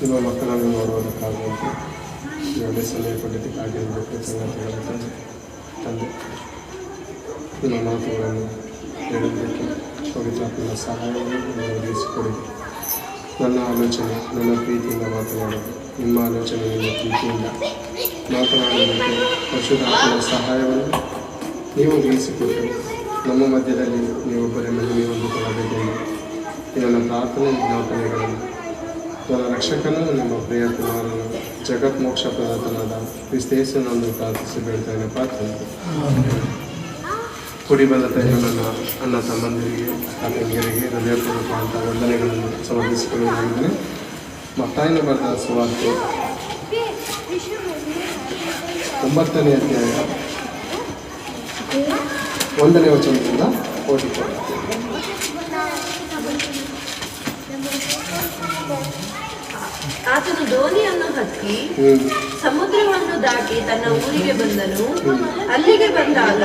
ನಿಮ್ಮ ಮಕ್ಕಳನ್ನು ನೋಡುವುದಕ್ಕಾಗುವಂತೆ ಒಳ್ಳೆ ಸಲಹೆ ಕೊಟ್ಟಿದ್ದಕ್ಕಾಗಿ ನಿಮಗೆ ಸಂಗತಿಗಳು ತಂದೆ, ನಿಮ್ಮ ಮಾತುಗಳನ್ನು ಹೇಳುವುದಕ್ಕೆ ಪವಿತ್ರಾತ್ಮನ ಸಹಾಯವನ್ನು ಒದಗಿಸಿಕೊಡಿ. ನನ್ನ ಆಲೋಚನೆ, ನನ್ನ ಪ್ರೀತಿಯಿಂದ ಮಾತನಾಡೋದು, ನಿಮ್ಮ ಆಲೋಚನೆ ನಿಮ್ಮ ಪ್ರೀತಿಯಿಂದ ಮಾತನಾಡುವುದಕ್ಕೆ ಪಶುಧಾತ್ಮನ ಸಹಾಯವನ್ನು ನೀವು ಒದಗಿಸಿಕೊಟ್ಟು, ನಮ್ಮ ಮಧ್ಯದಲ್ಲಿ ನೀವು ನೀವೊಬ್ಬರೇ ಮಹಿಮೆ ಹೊಂದಿಕೊಳ್ಳಬೇಕೆಂದು ನನ್ನ ಪ್ರಾರ್ಥನೆ ವಿಜ್ಞಾಪನೆಗಳನ್ನು ನನ್ನ ರಕ್ಷಕನು ನಿಮ್ಮ ಪ್ರಿಯ ಜಗತ್ ಮೋಕ್ಷ ಪ್ರದಾತನಾದ ಕ್ರಿಸ್ತೇಸನನ್ನು ಪ್ರಾರ್ಥಿಸಿ ಬೇಡ್ತೇನೆ ಪ್ರಾರ್ಥನೆ ಕುಡಿ ಬಂದ ತೈಲ ನನ್ನ ಅಣ್ಣ ತಮ್ಮಂದಿರಿಗೆ ಹೃದಯಪೂರ್ವಕ ಅಂತ ವಂದನೆಗಳನ್ನು ಸಮರ್ಪಿಸಿಕೊಳ್ಳುವುದಾಗಿದ್ದೇನೆ. ಮತ್ತಾಯಿನ ಬರೆದ ಸುವಾರ್ತೆ ಒಂಬತ್ತನೇ ಅಧ್ಯಾಯ ಒಂದನೇ ವಚನದಿಂದ ಓದಿಕೊಳ್ಳ ಆತನು ದೋಣಿಯನ್ನು ಹತ್ತಿ ಸಮುದ್ರವನ್ನು ದಾಟಿ ತನ್ನ ಊರಿಗೆ ಬಂದನು. ಅಲ್ಲಿಗೆ ಬಂದಾಗ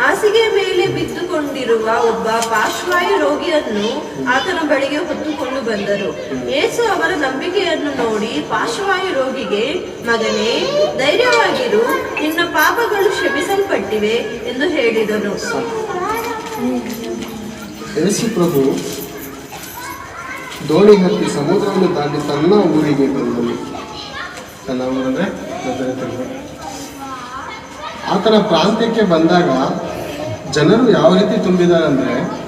ಹಾಸಿಗೆ ಮೇಲೆ ಬಿದ್ದುಕೊಂಡಿರುವ ಒಬ್ಬ ಪಾರ್ಶ್ವಾಯು ರೋಗಿಯನ್ನು ಆತನ ಬಳಿಗೆ ಹೊತ್ತುಕೊಂಡು ಬಂದರು. ಯೇಸು ಅವರ ನಂಬಿಕೆಯನ್ನು ನೋಡಿ ಪಾರ್ಶ್ವಾಯು ರೋಗಿಗೆ, ಮಗನೇ, ಧೈರ್ಯವಾಗಿರು, ನಿನ್ನ ಪಾಪಗಳು ಕ್ಷಮಿಸಲ್ಪಟ್ಟಿವೆ ಎಂದು ಹೇಳಿದನು. ಪ್ರಭು ದೋಣಿ ಹತ್ತಿ ಸಮುದ್ರವನ್ನು ದಾಟಿ ತನ್ನ ಊರಿಗೆ ಬಂದನು. ತನ್ನ ಊರಂದ್ರೆ. ಆತನ ಪ್ರಾಂತ್ಯಕ್ಕೆ ಬಂದಾಗ ಜನರು ಯಾವ ರೀತಿ ತುಂಬಿದಾರಂದ್ರೆ ಅಂದರೆ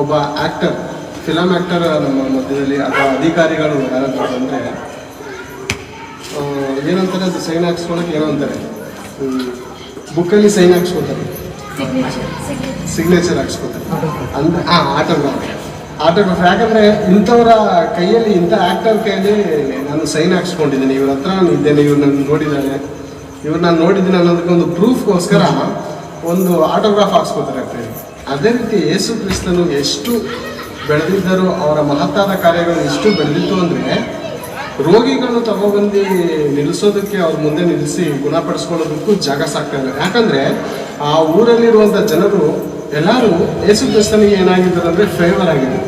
ಒಬ್ಬ ಆ್ಯಕ್ಟರ್ ಫಿಲಮ್ ಆ್ಯಕ್ಟರ್ ನಮ್ಮ ಮಧ್ಯದಲ್ಲಿ ಅಥವಾ ಅಧಿಕಾರಿಗಳು ಯಾರಾದ್ರೂ ಬಂದರೆ ಏನಂತಾರೆ ಅದು ಸೈನ್ ಹಾಕ್ಸ್ಕೊಳಕ್ಕೆ ಏನೋ ಅಂತಾರೆ. ಬುಕ್ಕಲ್ಲಿ ಸೈನ್ ಹಾಕ್ಸ್ಕೊತಾರೆ. ಸಿಗ್ನೇಚರ್ ಹಾಕ್ಸ್ಕೊತಾರೆ. ಅಂದ್ರೆ ಆ ಆಟೋಗ್ರಾಫ್ ಆಟೋಗ್ರಾಫ್ ಯಾಕಂದ್ರೆ ಇಂಥವರ ಕೈಯಲ್ಲಿ, ಇಂಥ ಆಕ್ಟರ್ ಕೈಯಲ್ಲಿ ನಾನು ಸೈನ್ ಹಾಕ್ಸ್ಕೊಂಡಿದ್ದೀನಿ. ಇವ್ರ ಹತ್ರ ನಾನು ಇದ್ದೇನೆ, ಇವ್ರು ನನ್ನ ನೋಡಿದ್ದಾರೆ. ಇವ್ರು ನಾನು ನೋಡಿದ್ದೀನಿ ಅನ್ನೋದಕ್ಕೆ ಒಂದು ಪ್ರೂಫ್ಗೋಸ್ಕರ ಒಂದು ಆಟೋಗ್ರಾಫ್ ಹಾಕ್ಸ್ಕೊತಾರೆ ಅಂತೇಳಿ ಅದೇ ರೀತಿ ಯೇಸು ಕ್ರಿಸ್ತನು ಎಷ್ಟು ಬೆಳೆದಿದ್ದರು, ಅವರ ಮಹತ್ತಾದ ಕಾರ್ಯಗಳು ಎಷ್ಟು ಬೆಳೆದಿತ್ತು ಅಂದರೆ, ರೋಗಿಗಳನ್ನು ತಗೊಬಂದು ನಿಲ್ಲಿಸೋದಕ್ಕೆ ಅವ್ರ ಮುಂದೆ ನಿಲ್ಲಿಸಿ ಗುಣಪಡಿಸ್ಕೊಳ್ಳೋದಕ್ಕೂ ಜಾಗ ಸಾಕ್ತಾ ಇಲ್ಲ ಯಾಕಂದ್ರೆ, ಆ ಊರಲ್ಲಿರುವಂಥ ಜನರು ಎಲ್ಲರೂ ಯೇಸು ಕ್ರಿಸ್ತನಿಗೆ ಏನಾಗಿದ್ದಾರೆ ಅಂದ್ರೆ ಫೇವರ್ ಆಗಿದೆ.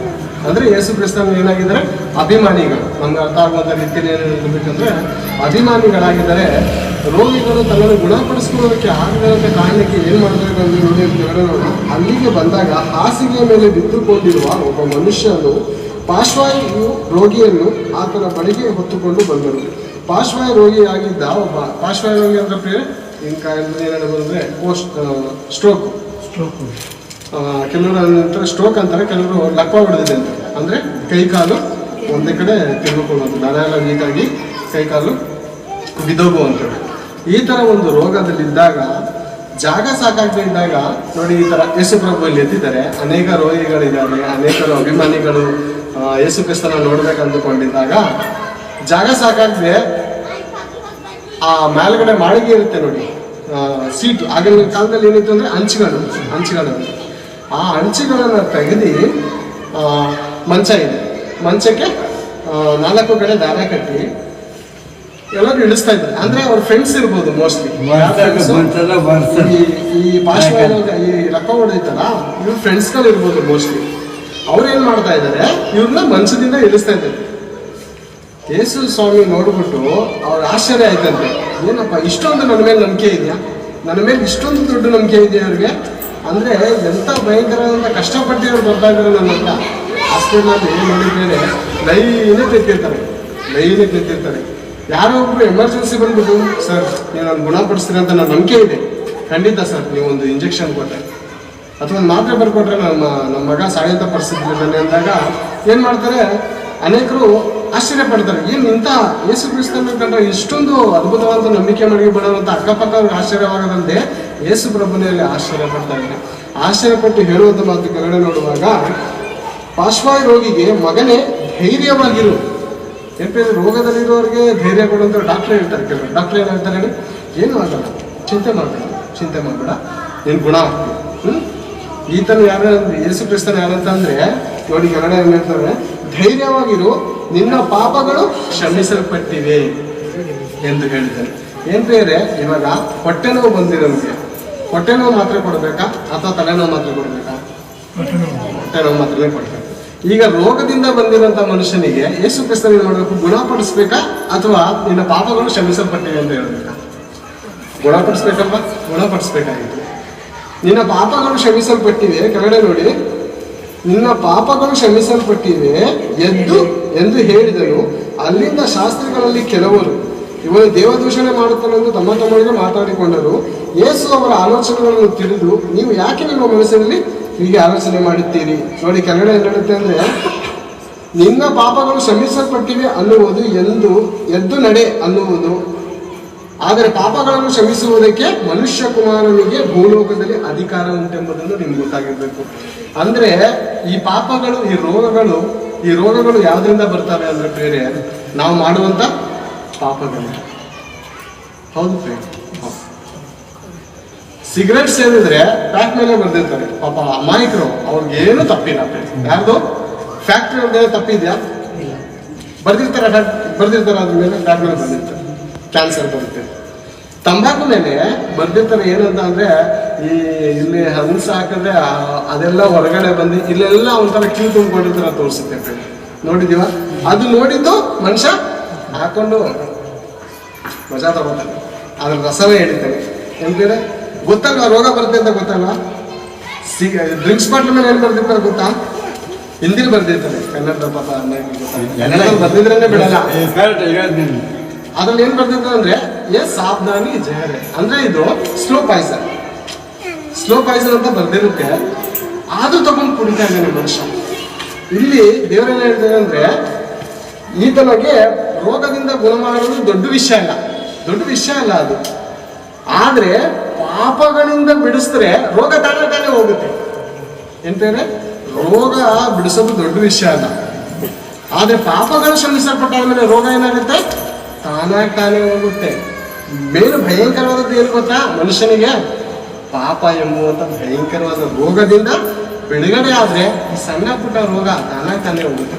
ಅಂದರೆ ಯೇಸು ಕ್ರಿಸ್ತನ ಏನಾಗಿದ್ದಾರೆ? ಅಭಿಮಾನಿಗಳು. ನಮ್ಗೆ ಅರ್ಥ ಆಗುವಂಥ ರೀತಿಯಲ್ಲಿ ಏನು ಹೇಳ್ಬೇಕಂದ್ರೆ, ಅಭಿಮಾನಿಗಳಾಗಿದ್ದಾರೆ. ರೋಗಿಗಳು ತನ್ನನ್ನು ಗುಣಪಡಿಸ್ಕೊಳ್ಳೋದಕ್ಕೆ ಆಗದಂಥ ಕಾರಣಕ್ಕೆ ಏನು ಮಾಡಬೇಕು ಅಂತ ನೋಡಿ ಅಲ್ಲಿಗೆ ಬಂದಾಗ ಹಾಸಿಗೆಯ ಮೇಲೆ ಬಿದ್ದುಕೊಂಡಿರುವ ಒಬ್ಬ ಮನುಷ್ಯನು ಪಾರ್ಶ್ವಾಯು ರೋಗಿಯನ್ನು ಆತನ ಬಳಿಗೆ ಹೊತ್ತುಕೊಂಡು ಬಂದರು ಪಾರ್ಶ್ವಾಯು ರೋಗಿಯಾಗಿದ್ದ ಒಬ್ಬ, ಪಾರ್ಶ್ವಾಯು ರೋಗಿ ಅಂದ್ರೆ ಪ್ರಿಯ ಇನ್ ಕಾಯಿಲೆ ಏನಂದ್ರೆ ಸ್ಟ್ರೋಕ್. ಸ್ಟ್ರೋಕ್. ಕೆಲವರು ಅಂತಾರೆ ಸ್ಟ್ರೋಕ್ ಅಂತಾರೆ, ಕೆಲವರು ಲಕ್ಕ ಹೊಡೆದಿದೆ ಅಂತ. ಅಂದರೆ ಕೈ ಕಾಲು ಒಂದೇ ಕಡೆ ತಿರುಗಿಕೊಳ್ಳುವಂಥ ನರ ಎಲ್ಲ ಕೈ ಕಾಲು ಬಿದ್ದೋಗುವಂಥದ್ದು. ಈ ಥರ ಒಂದು ರೋಗದಲ್ಲಿದ್ದಾಗ, ಜಾಗ ಸಾಕಾಗದೇ ಇದ್ದಾಗ, ನೋಡಿ ಈ ಥರ ಯೇಸು ಪ್ರಭು ಇಲ್ಲಿ ಎದ್ದಿದ್ದಾರೆ ಅನೇಕ ರೋಗಿಗಳಿದ್ದಾರೆ ಅನೇಕರು ಅಭಿಮಾನಿಗಳು ಯೇಸು ಕ್ರಿಸ್ತನ ನೋಡ್ಬೇಕು ಅಂದುಕೊಂಡಿದ್ದಾಗ, ಜಾಗ ಸಾಕಾಗದೆ ಆ ಮೇಲ್ಗಡೆ ಮಾಳಿಗೆ ಇರುತ್ತೆ ನೋಡಿ. ಸೀಟು ಆಗಿನ ಕಾಲದಲ್ಲಿ ಏನಿತ್ತು ಅಂದರೆ ಹಂಚುಗಳು ಹಂಚುಗಳು ಆ ಅಂಚುಗಳನ್ನು ತೆಗೆದು ಆ, ಮಂಚ ಇದೆ. ಮಂಚಕ್ಕೆ ನಾಲ್ಕು ಕಡೆ ದಾರ ಕಟ್ಟಿ ಎಲ್ಲರೂ ಇಳಿಸ್ತಾ ಇದ್ದಾರೆ. ಅಂದ್ರೆ ಅವ್ರ ಫ್ರೆಂಡ್ಸ್ ಇರ್ಬೋದು ಮೋಸ್ಟ್ಲಿ ಈ ಭಾಷೆ ಈ ರಕ್ಕ ಹೊಡೆದಿತ್ತಲ್ಲ ಇವ್ರ ಫ್ರೆಂಡ್ಸ್ಗಳು ಇರ್ಬೋದು ಮೋಸ್ಟ್ಲಿ ಅವ್ರು ಏನ್ ಮಾಡ್ತಾ ಇದ್ದಾರೆ? ಇವ್ರನ್ನ ಮಂಚದಿಂದ ಇಳಿಸ್ತಾ ಇದ್ದಾರೆ. ಯೇಸು ಸ್ವಾಮಿ ನೋಡ್ಬಿಟ್ಟು ಅವ್ರ ಆಶ್ಚರ್ಯ ಆಯ್ತಂತೆ. ಏನಪ್ಪ ಇಷ್ಟೊಂದು ನನ್ನ ಮೇಲೆ ನಂಬಿಕೆ ಇದೆಯಾ? ನನ್ನ ಮೇಲೆ ಇಷ್ಟೊಂದು ದೊಡ್ಡ ನಂಬಿಕೆ ಇದೆಯಾ ಅವ್ರಿಗೆ ಅಂದ್ರೆ ಎಂತ ಭಯಂಕರವಾದ ಇದ್ದಾರೆ ನನ್ನ ಹತ್ರ ಹಾಸ್ಪಿಟ್ಲಲ್ಲಿ ನೋಡಿದ್ರೆ ಲೈನೇ ತೆತ್ತಿರ್ತಾರೆ ಲೈನೇ ತೆತ್ತಿರ್ತಾರೆ ಯಾರೋ ಒಬ್ರು ಎಮರ್ಜೆನ್ಸಿ ಬಂದ್ಬಿಟ್ಟು, ಸರ್, ನೀವು ನಾನು ಗುಣಪಡಿಸ್ತೀರಿ ಅಂತ ನನ್ನ ನಂಬಿಕೆ ಇದೆ. ಖಂಡಿತ ಸರ್, ನೀವು ಒಂದು ಇಂಜೆಕ್ಷನ್ ಕೊಟ್ಟರೆ ಅಥವಾ ಒಂದು ಮಾತ್ರೆ ಬರ್ಕೊಟ್ರೆ ನಮ್ಮ ನಮ್ಮ ಮಗ ಸಾಯಂತ ಪರಿಸ್ಥಿತಿ ಇದ್ದಾನೆ ಅಂದಾಗ ಏನು ಮಾಡ್ತಾರೆ? ಅನೇಕರು ಆಶ್ಚರ್ಯ ಪಡ್ತಾರೆ. ಏನು ಇಂಥ ಯೇಸು ಕ್ರಿಸ್ತನ ಕಂಡ್ರೆ ಇಷ್ಟೊಂದು ಅದ್ಭುತವಾದ ನಂಬಿಕೆ ಮಾಡಿ ಬಿಡೋದಂತ ಅಕ್ಕಪಕ್ಕ ಅವ್ರಿಗೆ ಆಶ್ಚರ್ಯವಾಗದಂತೆ ಯೇಸು ಪ್ರಭುನೆಯಲ್ಲಿ ಆಶ್ಚರ್ಯ ಪಡ್ತಾ ಇದ್ದಾರೆ ಆಶ್ಚರ್ಯಪಟ್ಟು ಹೇಳುವಂಥ ಮಾತು ಕೆಳಗಡೆ ನೋಡುವಾಗ ಪಾರ್ಶ್ವಾಯು ರೋಗಿಗೆ ಮಗನೇ ಧೈರ್ಯವಾಗಿರು. ಯಾಕೆ ರೋಗದಲ್ಲಿರೋರಿಗೆ ಧೈರ್ಯ ಕೊಡುವಂಥ ಡಾಕ್ಟರ್ ಹೇಳ್ತಾರೆ ಕೆಲವರು ಡಾಕ್ಟರ್ ಏನು ಹೇಳ್ತಾರೆ ಹೇಳಿ. ಏನು ಆಗಲ್ಲ. ಚಿಂತೆ ಮಾಡಬೇಡ. ಚಿಂತೆ ಮಾಡಬೇಡ. ನೀನು ಗುಣ ಆಗ್ತದೆ ಹ್ಞೂ ಈತನು ಯಾರು ಯೇಸು ಕ್ರಿಸ್ತನ ಯಾರಂತಂದ್ರೆ ನೋಡಿ ಕೆಳಗಡೆ ಏನು ಹೇಳ್ತಾರೆ? ಧೈರ್ಯವಾಗಿರು. ನಿನ್ನ ಪಾಪಗಳು ಕ್ಷಮಿಸಲ್ಪಟ್ಟಿವೆ ಎಂದು ಹೇಳಿದ್ದಾನೆ ಏನ್ ಬೇರೆ ಇವಾಗ ಹೊಟ್ಟೆ ನೋವು ಬಂದಿರೋನ್ಗೆ ಹೊಟ್ಟೆ ನೋವು ಮಾತ್ರೆ ಕೊಡಬೇಕಾ? ಅಥವಾ ತಲೆನೋವು ಮಾತ್ರೆ ಕೊಡಬೇಕಾ? ಹೊಟ್ಟೆ ನೋವು ಮಾತ್ರ ಕೊಡ್ತಾರೆ ಈಗ ರೋಗದಿಂದ ಬಂದಿರುವಂತ ಮನುಷ್ಯನಿಗೆ ಯೇಸು ಕ್ರಿಸ್ತನ ಮಾಡಬೇಕು ಗುಣಪಡಿಸ್ಬೇಕಾ? ಅಥವಾ ನಿನ್ನ ಪಾಪಗಳು ಕ್ಷಮಿಸಲ್ಪಟ್ಟಿವೆ ಅಂತ ಹೇಳ್ಬೇಕಾ? ಗುಣಪಡಿಸ್ಬೇಕಲ್ವಾ? ಗುಣಪಡಿಸ್ಬೇಕಾಗಿತ್ತು. ನಿನ್ನ ಪಾಪಗಳು ಕ್ಷಮಿಸಲ್ಪಟ್ಟಿವೆ. ಕೆಳಗಡೆ ನೋಡಿ. ನಿನ್ನ ಪಾಪಗಳು ಕ್ಷಮಿಸಲ್ಪಟ್ಟಿವೆ ಎದ್ದು ಎಂದು ಹೇಳಿದರು ಅಲ್ಲಿಂದ ಶಾಸ್ತ್ರಿಗಳಲ್ಲಿ ಕೆಲವರು. ಇವನು ದೇವದೂಷಣೆ ಮಾಡುತ್ತಾನೆಂದು ತಮ್ಮ ತಮ್ಮೊಳಗೆ ಮಾತಾಡಿಕೊಂಡರು. ಯೇಸು ಅವರ ಆಲೋಚನೆಗಳನ್ನು ತಿಳಿದು ನೀವು ಯಾಕೆ ನಿಮ್ಮ ಮನಸ್ಸಿನಲ್ಲಿ ಹೀಗೆ ಆಲೋಚನೆ ಮಾಡುತ್ತೀರಿ? ನೋಡಿ, ಕನ್ನಡ ಏನು ಹೇಳುತ್ತೆ ಅಂದ್ರೆ, ನಿನ್ನ ಪಾಪಗಳು ಶ್ರಮಿಸಲ್ಪಟ್ಟಿವೆ ಅನ್ನುವುದು ಎಂದು ಎದ್ದು ನಡೆ ಅನ್ನುವುದು. ಆದರೆ ಪಾಪಗಳನ್ನು ಕ್ಷಮಿಸುವುದಕ್ಕೆ ಮನುಷ್ಯ ಕುಮಾರನಿಗೆ ಭೂಲೋಕದಲ್ಲಿ ಅಧಿಕಾರ ಉಂಟೆಂಬುದನ್ನು ನಿಮ್ಗೆ ಗೊತ್ತಾಗಿರ್ಬೇಕು. ಅಂದ್ರೆ, ಈ ಪಾಪಗಳು, ಈ ರೋಗಗಳು ಈ ರೋಗಗಳು ಯಾವ್ದ್ರಿಂದ ಬರ್ತವೆ ಅಂದ್ರೆ ಬೇರೆ ನಾವು ಮಾಡುವಂತ ಪಾಪಗಳು. ಹೌದು ಫ್ರೆಂಡ್ಸ್. ಸಿಗರೆಟ್ ಸೇರಿದ್ರೆ ಪ್ಯಾಕ್ ಮೇಲೆ ಬರ್ದಿರ್ತಾರೆ. ಪಾಪ ಅಮಾಯಕರು ಅವ್ರಿಗೆ ಏನು ತಪ್ಪಿಲ್ಲ. ಯಾರ್ದು? ಫ್ಯಾಕ್ಟ್ರಿ ಅವ್ರದ್ದು ತಪ್ಪಿದ್ಯಾ? ಬರ್ದಿರ್ತಾರೆ ಬರ್ದಿರ್ತಾರೆ ಅದ್ರ ಮೇಲೆ? ಪ್ಯಾಕ್ ಮೇಲೆ ಬಂದಿರ್ತಾರೆ ಕ್ಯಾನ್ಸರ್ ಬರುತ್ತೆ. ತಂಬಾಕು ಮೇಲೆ ಬರ್ದಿರ್ತಾರೆ ಏನಂತ ಅಂದ್ರೆ ಈ ಇಲ್ಲಿ ಹಂಸ ಹಾಕಿದ್ರೆ ಅದೆಲ್ಲ ಹೊರಗಡೆ ಬಂದು ಇಲ್ಲೆಲ್ಲ ಒಂಥರ ಕ್ಯೂ ತುಂಬಿಕೊಂಡಿರ್ತಾರೆ ತೋರಿಸುತ್ತೆ. ನೋಡಿದೀವ ಅದು ನೋಡಿದ್ದು ಮನುಷ್ಯ ಹಾಕೊಂಡು ಮಜಾ ತಗೋತಾನೆ. ಅದ್ರ ರಸವೇ ಹೇಳ್ತೇನೆ ಎಂದ್ರೆ ಗೊತ್ತಲ್ವಾ? ರೋಗ ಬರುತ್ತೆ ಅಂತ ಗೊತ್ತಲ್ವಾ? ಸಿಗ ಡ್ರಿಂಕ್ಸ್ ಬಾಟ್ಲ್ ಮೇಲೆ ಏನು ಬರ್ದಿರ್ತಾರೆ ಗೊತ್ತಾ? ಹಿಂದಿ ಬರ್ದಿರ್ತಾರೆ ಕನ್ನಡದ ಪಾಪ. ಕನ್ನಡದಲ್ಲಿ ಬಿಡಲ್ಲ. ಅದ್ರಲ್ಲಿ ಏನ್ ಬರ್ದಿರ್ತಾರೆ ಅಂದ್ರೆ ಎಸ್ ಸಾಬ್ದಾನಿ ಜಯರೆ. ಅಂದ್ರೆ ಇದು ಸ್ಲೋ ಪಾಯ್ಸನ್ ಸ್ಲೋ ಪಾಯ್ಸನ್ ಅಂತ ಬರ್ದಿರುತ್ತೆ. ಅದು ತಗೊಂಡು ಕುಡಿತಾ ಇದ್ದಾನೆ ಮನುಷ್ಯ. ಇಲ್ಲಿ ದೇವರೇನ ಹೇಳ್ತಾರೆ ಅಂದ್ರೆ ಈತನಿಗೆ ರೋಗದಿಂದ ಗುಣಮಾಡೋದು ದೊಡ್ಡ ವಿಷಯ ಅಲ್ಲ. ದೊಡ್ಡ ವಿಷಯ ಅಲ್ಲ ಅದು. ಆದ್ರೆ ಪಾಪಗಳಿಂದ ಬಿಡಿಸಿದ್ರೆ ರೋಗ ತಾನೇ ತಾನೇ ಹೋಗುತ್ತೆ. ಎಂತೇನೆ? ರೋಗ ಬಿಡಿಸೋದು ದೊಡ್ಡ ವಿಷಯ ಅಲ್ಲ. ಆದ್ರೆ ಪಾಪಗಳು ಶ್ರಮಿಸಲ್ಪಟ್ಟಾದ್ಮೇಲೆ ರೋಗ ಏನಾಗುತ್ತೆ? ತಾನಾಗಿ ತಾನೇ ಹೋಗುತ್ತೆ. ಮೇಲು ಭಯಂಕರವಾದದ್ದು ಏನು ಗೊತ್ತಾ? ಮನುಷ್ಯನಿಗೆ ಪಾಪ ಎಂಬುವಂಥ ಭಯಂಕರವಾದ ರೋಗದಿಂದ ಬಿಡುಗಡೆ ಆದ್ರೆ ಈ ಸಣ್ಣ ಪುಟ್ಟ ರೋಗ ತಾನಾಗಿ ತಾನೇ ಹೋಗುತ್ತೆ.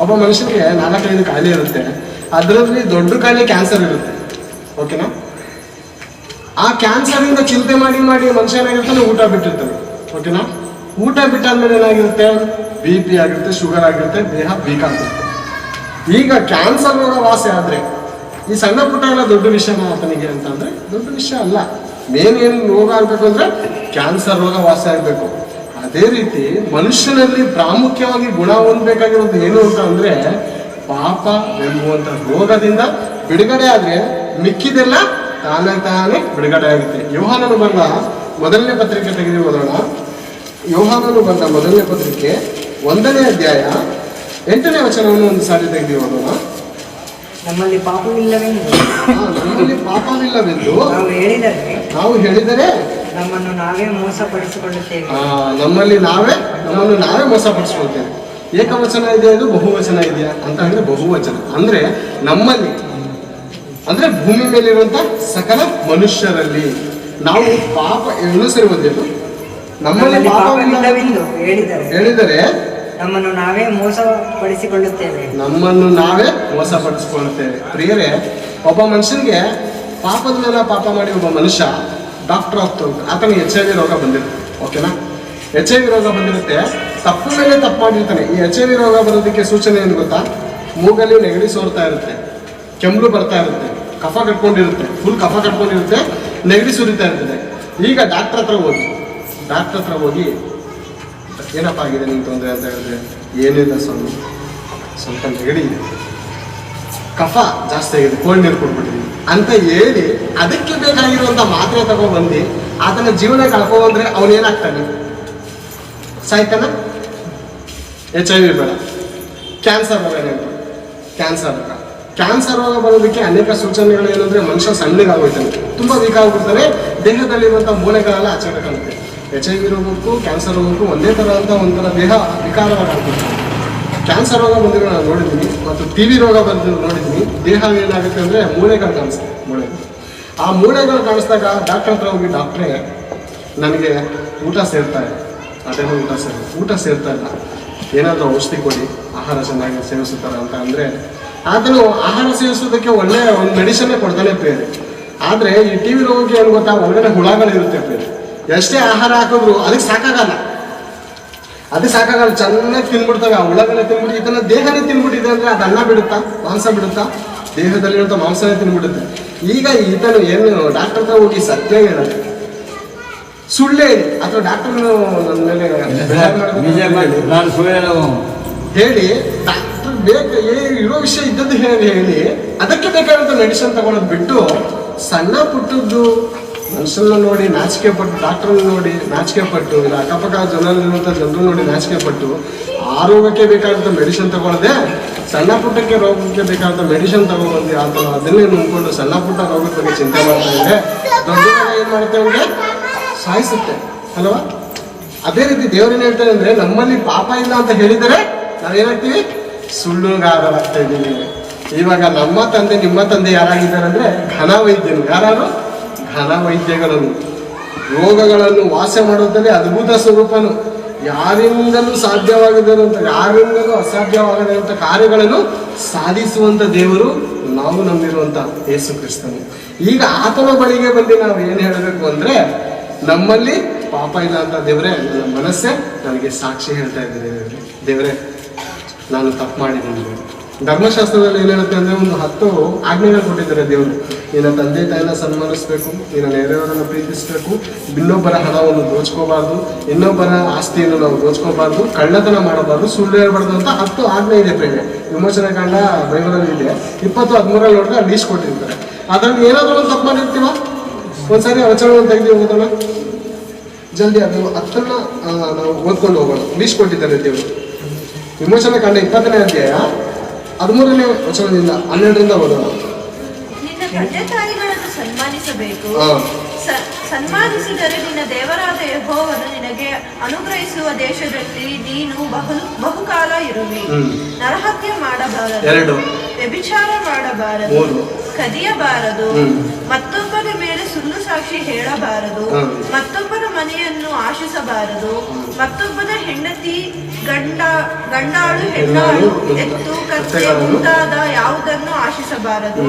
ಒಬ್ಬ ಮನುಷ್ಯನಿಗೆ ನಾಲ್ಕೈದು ಖಾಲಿ ಇರುತ್ತೆ. ಅದರಲ್ಲಿ ದೊಡ್ಡ ಖಾಲಿ ಕ್ಯಾನ್ಸರ್ ಇರುತ್ತೆ. ಓಕೆನಾ ಆ ಕ್ಯಾನ್ಸರ್ ಇಂದ ಚಿಂತೆ ಮಾಡಿ ಮಾಡಿ ಮನುಷ್ಯ ಏನಾಗಿರ್ತಾನೆ ಊಟ ಬಿಟ್ಟಿರ್ತಾನೆ. ಓಕೆನಾ ಊಟ ಬಿಟ್ಟಾದ್ಮೇಲೆ ಏನಾಗಿರುತ್ತೆ? ಬಿ ಪಿ ಆಗಿರುತ್ತೆ ಶುಗರ್ ಆಗಿರುತ್ತೆ, ದೇಹ ವೀಕ್ ಆಗಿರುತ್ತೆ ಈಗ ಕ್ಯಾನ್ಸರ್ ರೋಗ ವಾಸಿ ಆದ್ರೆ, ಈ ಸಣ್ಣ ಪುಟ್ಟ ಎಲ್ಲ ದೊಡ್ಡ ವಿಷಯನ ಆತನಿಗೆ ಅಂತಂದ್ರೆ ದೊಡ್ಡ ವಿಷಯ ಅಲ್ಲ. ಮೇನ್ ಏನು ರೋಗ ಆಗ್ಬೇಕು ಅಂದ್ರೆ ಕ್ಯಾನ್ಸರ್ ರೋಗ ವಾಸಿ ಆಗ್ಬೇಕು. ಅದೇ ರೀತಿ ಮನುಷ್ಯನಲ್ಲಿ ಪ್ರಾಮುಖ್ಯವಾಗಿ ಗುಣ ಹೊಂದಬೇಕಾಗಿರೋದು ಏನು ಅಂತ ಅಂದ್ರೆ, ಪಾಪ ಎಂಬುವಂತ ರೋಗದಿಂದ ಬಿಡುಗಡೆ ಆದ್ರೆ ಮಿಕ್ಕಿದೆಲ್ಲ ತಾನೇ ತಾನೇ ಬಿಡುಗಡೆ ಆಗುತ್ತೆ ಯೋಹಾನನು ಬಂದ ಮೊದಲನೇ ಪತ್ರಿಕೆ ತೆಗೆದು ಓದೋಣ. ಯೋಹಾನನು ಬಂದ ಮೊದಲನೇ ಪತ್ರಿಕೆ ಒಂದನೇ ಅಧ್ಯಾಯ ಎಂಟನೇ ವಚನವನ್ನು ಒಂದು ಸಾರಿ ತೆಗೆದು ಓದೋಣ. ನಮ್ಮಲ್ಲಿ ಪಾಪವಿಲ್ಲವೆಂದು. ನಮ್ಮಲ್ಲಿ ಪಾಪವಿಲ್ಲವೆಂದು ನಾವು ಹೇಳಿದರೆ ನಾವು ಹೇಳಿದರೆ ನಮ್ಮನ್ನು ನಾವೇ ಮೋಸಪಡಿಸಿಕೊಳ್ಳುತ್ತೇವೆ. ನಮ್ಮಲ್ಲಿ ನಾವೇ ನಮ್ಮನ್ನು ನಾವೇ ಮೋಸಪಡಿಸಿಕೊಳ್ತೇವೆ ಏಕವಚನ ಇದೆ ಅದು ಬಹುವಚನ ಇದೆಯಾ ಅಂತ ಹೇಳಿದ್ರೆ ಬಹುವಚನ. ಅಂದ್ರೆ ನಮ್ಮಲ್ಲಿ ಅಂದ್ರೆ ಭೂಮಿ ಮೇಲಿರುವಂತ ಸಕಲ ಮನುಷ್ಯರಲ್ಲಿ ನಾವು ಪಾಪ ಎಲ್ಲೂ ನಮ್ಮಲ್ಲಿ ಪಾಪವಿಲ್ಲವೆಂದು ಹೇಳಿದರೆ ಹೇಳಿದರೆ ನಮ್ಮನ್ನು ನಾವೇ ಮೋಸಪಡಿಸಿಕೊಳ್ಳುತ್ತೇವೆ. ನಮ್ಮನ್ನು ನಾವೇ ಮೋಸಪಡಿಸ್ಕೊಳ್ತೇವೆ ಪ್ರಿಯರೇ ಒಬ್ಬ ಮನುಷ್ಯನಿಗೆ ಪಾಪದ ಮೇಲೆ ಪಾಪ ಮಾಡಿ ಒಬ್ಬ ಮನುಷ್ಯ ಡಾಕ್ಟರ್ ಆಗ್ತಾ ಆತನಿಗೆ ಎಚ್ ಐ ವಿ ರೋಗ ಬಂದಿರುತ್ತೆ. ಓಕೆನಾ ಎಚ್ ಐ ವಿ ರೋಗ ಬಂದಿರುತ್ತೆ. ತಪ್ಪು ಮೇಲೆ ತಪ್ಪು ಮಾಡಿರ್ತಾನೆ. ಈ ಎಚ್ ಐ ವಿ ರೋಗ ಬರೋದಕ್ಕೆ ಸೂಚನೆ ಏನು ಗೊತ್ತಾ? ಮೂಗಲ್ಲಿ ನೆಗಡಿ ಸೋರ್ತಾ ಇರುತ್ತೆ. ಕೆಮ್ಮು ಬರ್ತಾ ಇರುತ್ತೆ. ಕಫ ಕಟ್ಕೊಂಡಿರುತ್ತೆ ಫುಲ್ ಕಫ ಕಟ್ಕೊಂಡಿರುತ್ತೆ ನೆಗಡಿ ಸುರಿತಾ ಇರ್ತದೆ. ಈಗ ಡಾಕ್ಟರ್ ಹತ್ರ ಹೋಗಿ ಡಾಕ್ಟರ್ ಹತ್ರ ಹೋಗಿ, ಏನಪ್ಪ ಆಗಿದೆ ನಿಮ್ಗೆ ತೊಂದರೆ ಅಂತ ಹೇಳಿದ್ರೆ, ಏನಿಲ್ಲ ಸ್ವಾಮಿ, ಸ್ವಲ್ಪ ನೆಗಡಿ ಇದೆ. ಕಫ ಜಾಸ್ತಿ ಆಗಿದೆ ಕೋಲ್ಡ್ ನೀರು ಕೊಟ್ಬಿಟ್ಟಿದ್ದೀನಿ. ಅಂತ ಹೇಳಿ, ಅದಕ್ಕೆ ಬೇಕಾಗಿರುವಂತ ಮಾತ್ರೆ ತಗೊಬಂದು ಆತನ ಜೀವನ ಕಳ್ಕೊಂಡ್ರೆ ಅವನು ಏನಾಗ್ತಾನೆ ಸಾಯ್ತಾನ? ಎಚ್ ಐ ವಿ ಬೇಡ. ಕ್ಯಾನ್ಸರ್ ಬರೋ ಕ್ಯಾನ್ಸರ್ ಕ್ಯಾನ್ಸರ್ ರೋಗ ಬರೋದಕ್ಕೆ ಅನೇಕ ಸೂಚನೆಗಳು ಏನಂದ್ರೆ ಮನುಷ್ಯ ಸಣ್ಣಗಾಗೋಯ್ತಾನೆ. ತುಂಬಾ ವೀಕ್ ಆಗ್ಬಿಡ್ತಾನೆ. ದೇಹದಲ್ಲಿರುವಂಥ ಮೂಳೆಗಳೆಲ್ಲ ಆಚರಣೆ ಕಾಣುತ್ತೆ ಎಚ್ ಐ ವಿ ರೋಗಕ್ಕೂ ಕ್ಯಾನ್ಸರ್ ರೋಗಕ್ಕೂ ಒಂದೇ ಥರ ಅಂತ ಒಂಥರ ದೇಹ ವಿಕಾರವಾಗಿ ಕ್ಯಾನ್ಸರ್ ರೋಗ ಬಂದಿರೋ ನಾನು ನೋಡಿದ್ದೀನಿ ಮತ್ತು ಟಿ ವಿ ರೋಗ ಬಂದಿರೋ ನೋಡಿದ್ದೀನಿ. ದೇಹ ಏನಾಗುತ್ತೆ ಅಂದರೆ ಮೂಳೆಗಳು ಕಾಣಿಸುತ್ತೆ ಮೂಳೆಗಳು ಆ ಮೂಳೆಗಳು ಕಾಣಿಸಿದಾಗ ಡಾಕ್ಟರ್ ಹತ್ರ ಹೋಗಿ, ಡಾಕ್ಟ್ರೇ, ನನಗೆ ಊಟ ಸೇರ್ತಾ ಇದೆ. ಅದೇನೋ ಊಟ ಸೇರ್, ಊಟ ಸೇರ್ತಾ ಇಲ್ಲ. ಏನಾದರೂ ಔಷಧಿ ಕೊಡಿ, ಆಹಾರ ಚೆನ್ನಾಗಿ ಸೇವಿಸುತ್ತಾರೆ ಅಂತ ಅಂದರೆ ಆತನು ಆಹಾರ ಸೇವಿಸೋದಕ್ಕೆ ಒಳ್ಳೆಯ ಒಂದು ಮೆಡಿಸನ್ನೇ ಕೊಡ್ತಾನೆ ಪ್ರೇರೆ ಆದರೆ ಈ ಟಿ ವಿ ರೋಗಕ್ಕೆ ಏನು ಗೊತ್ತಾ ಒಳಗಡೆ ಹುಳಗಳಿರುತ್ತೆ ಪ್ರೇರೆ ಎಷ್ಟೇ ಆಹಾರ ಹಾಕಿದ್ರು ಅದಕ್ಕೆ ಸಾಕಾಗಲ್ಲ. ಅದು ಸಾಕಾಗಲ್ಲ, ಚೆನ್ನಾಗಿ ತಿನ್ಬಿಡ್ತವೆ. ಆ ಹುಳಗಳೇ ತಿನ್ಬಿಟ್ಟು ಇದನ್ನ ದೇಹನೇ ತಿನ್ಬಿಟ್ಟಿದೆ ಅಂದರೆ ಅದು ಅನ್ನ ಬಿಡುತ್ತಾ, ಮಾಂಸ ಬಿಡುತ್ತಾ? ದೇಹದಲ್ಲಿರುವಂಥ ಮಾಂಸನೇ ತಿನ್ಬಿಡುತ್ತೆ. ಈಗ ಈತನು ಏನು, ಡಾಕ್ಟರ್ ಹತ್ರ ಹೋಗಿ ಸತ್ಯ ಹೇಳೋದು. ಸುಳ್ಳೇ ಅಥವಾ ಡಾಕ್ಟರ್ ನನ್ನ ಮೇಲೆ ಮಾಡಿ ನಾನು ಸುಳ್ಳು ಹೇಳಿ ಡಾಕ್ಟರ್ ಬೇಕು ಏ- ಇರೋ ವಿಷಯ ಇದ್ದದ್ದು ಹೇಳಿ ಹೇಳಿ. ಅದಕ್ಕೆ ಬೇಕಾದಂತ ಮೆಡಿಸಿನ್ ತಗೊಳೋದು ಬಿಟ್ಟು ಸಣ್ಣ ಪುಟ್ಟದ್ದು ಮನುಷ್ಯನ ನೋಡಿ ನಾಚಿಕೆ ಪಟ್ಟು ಡಾಕ್ಟರ್ ನೋಡಿ ನಾಚಿಕೆ ಪಟ್ಟು ಇಲ್ಲ ಅಕ್ಕಪಕ್ಕ ಜನರಲ್ಲಿರುವಂಥ ಜನರು ನೋಡಿ ನಾಚಿಕೆ ಪಟ್ಟು ಆರೋಗ್ಯಕ್ಕೆ ಬೇಕಾದಂಥ ಮೆಡಿಸಿನ್ ತಗೊಳ್ಳದೆ ಸಣ್ಣ ಪುಟ್ಟಕ್ಕೆ ರೋಗಕ್ಕೆ ಬೇಕಾದಂಥ ಮೆಡಿಸಿನ್ ತಗೊಬಂದು ಅಥವಾ ಅದನ್ನೇ ನೋಡ್ಕೊಂಡು ಸಣ್ಣ ಪುಟ್ಟ ರೋಗದ ಬಗ್ಗೆ ಚಿಂತೆ ಮಾಡ್ತಾ ಇದ್ರೆ ದೊಡ್ಡ ಏನು ಮಾಡ್ತೇವೆ ಸಾಯಿಸುತ್ತೆ. ಅಲ್ವಾ? ಅದೇ ರೀತಿ ದೇವರೇನು ಹೇಳ್ತಾರೆ ಅಂದ್ರೆ, ನಮ್ಮಲ್ಲಿ ಪಾಪ ಇಲ್ಲ ಅಂತ ಹೇಳಿದರೆ ನಾವೇನಾಗ್ತೀವಿ? ಸುಳ್ಳುಗಾರರಾಗ್ತಾ ಇದ್ದೀವಿ ಇವಾಗ ನಮ್ಮ ತಂದೆ, ನಿಮ್ಮ ತಂದೆ ಯಾರಾಗಿದ್ದಾರೆ ಅಂದ್ರೆ ಘನ ವೈದ್ಯರು ಯಾರು ಘನ ವೈದ್ಯಗಳನ್ನು ರೋಗಗಳನ್ನು ವಾಸ ಮಾಡೋದ್ರಲ್ಲಿ ಅದ್ಭುತ ಸ್ವರೂಪನು. ಯಾರಿಂದಲೂ ಸಾಧ್ಯವಾಗಿರುವಂತ ಯಾರಿಂದಲೂ ಅಸಾಧ್ಯವಾಗದಂತ ಕಾರ್ಯಗಳನ್ನು ಸಾಧಿಸುವಂತ ದೇವರು ನಾವು ನಂಬಿರುವಂತ ಯೇಸು ಕ್ರಿಸ್ತನು. ಈಗ ಆತನ ಬಳಿಗೆ ಬಂದು ನಾವು ಏನು ಹೇಳಬೇಕು ಅಂದ್ರೆ ನಮ್ಮಲ್ಲಿ ಪಾಪ ಇಲ್ಲ ಅಂತ ದೇವರೇ, ನನ್ನ ಮನಸ್ಸೇ ನನಗೆ ಸಾಕ್ಷಿ ಹೇಳ್ತಾ ಇದ್ದೀನಿ ದೇವ್ರೆ. ನಾನು ತಪ್ಪು ಮಾಡಿದ್ದೀನಿ ಧರ್ಮಶಾಸ್ತ್ರದಲ್ಲಿ ಏನ್ ಹೇಳುತ್ತೆ ಅಂದ್ರೆ ಒಂದು ಹತ್ತು ಆಜ್ಞೆಗಳು ಕೊಟ್ಟಿದ್ದಾರೆ ದೇವರು. ನಿನ್ನ ತಂದೆ ತಾಯಿನ ಸನ್ಮಾನಿಸ್ಬೇಕು, ನಿನ್ನ ನೆರೆಯವರನ್ನು ಪ್ರೀತಿಸಬೇಕು, ಇನ್ನೊಬ್ಬರ ಹಣವನ್ನು ದೋಚ್ಕೋಬಾರ್ದು, ಇನ್ನೊಬ್ಬರ ಆಸ್ತಿಯನ್ನು ನಾವು ದೋಚ್ಕೋಬಾರ್ದು, ಕಳ್ಳತನ ಮಾಡಬಾರ್ದು, ಸುಳ್ಳು ಹೇಳ್ಬಾರ್ದು ಅಂತ ಹತ್ತು ಆಜ್ಞೆ ಇದೆ ಪ್ರೇಮೆ. ವಿಮೋಚನೆ ಕಾಂಡ ಬೈಬಲಲ್ಲಿ ಇದೆ. ಇಪ್ಪತ್ತು ಹದಿಮೂರಲ್ಲಿ ನೋಡಿದ್ರೆ ಲೀಸ್ಟ್ ಕೊಟ್ಟಿರ್ತಾರೆ. ಅದ್ರಲ್ಲಿ ಏನಾದರೂ ಒಂದು ತಪ್ಪು ಮಾಡಿರ್ತೀವ? ಒಂದ್ಸಾರಿ ವಚನವನ್ನು ತೆಗೆದು ಹೋಗೋಣ ಜಲ್ದಿ ಅದು ಹತ್ತನ್ನ ನಾವು ಓದ್ಕೊಂಡು ಹೋಗೋಣ. ಮೀಸ್ ಕೊಟ್ಟಿದ್ದಾರೆ ದೇವರು. ವಿಮೋಚನೆ ಕಾಂಡ ಇಪ್ಪತ್ತನೇ ಅಧ್ಯಾಯ ಹದಿಮೂರನೇ ವಚನದಿಂದ ಹನ್ನೆರಡರಿಂದ ಓದೋಣ. ಸನ್ಮಾನಿಸಬೇಕು. ಸನ್ಮಾನಿಸಿದರೆ ನಿನ್ನ ದೇವರಾದ ಯೆಹೋವನು ನಿನಗೆ ಅನುಗ್ರಹಿಸುವ ದೇಶದಲ್ಲಿ ನೀನು ಬಹು ಬಹುಕಾಲ ಇರುವಿ. ನರಹತ್ಯೆ ಮಾಡಬಾರದು. ವ್ಯಭಿಚಾರ ಮಾಡಬಾರದು. ಕದಿಯಬಾರದು. ಮತ್ತೊಬ್ಬರ ಮತ್ತೊಬ್ಬನ ಮೇಲೆ ಹೇಳಬಾರದು. ಮತ್ತೊಬ್ಬರ ಮತ್ತೊಬ್ಬನ ಮನೆಯನ್ನು ಆಶಿಸಬಾರದು. ಮತ್ತೊಬ್ಬನ ಹೆಂಡತಿ ಗಂಡ ಗಂಡಾಳು ಹೆಣ್ಣಾಳು ಎತ್ತು ಕತ್ತೆ ಮುಂತಾದ ಯಾವುದನ್ನು ಆಶಿಸಬಾರದು.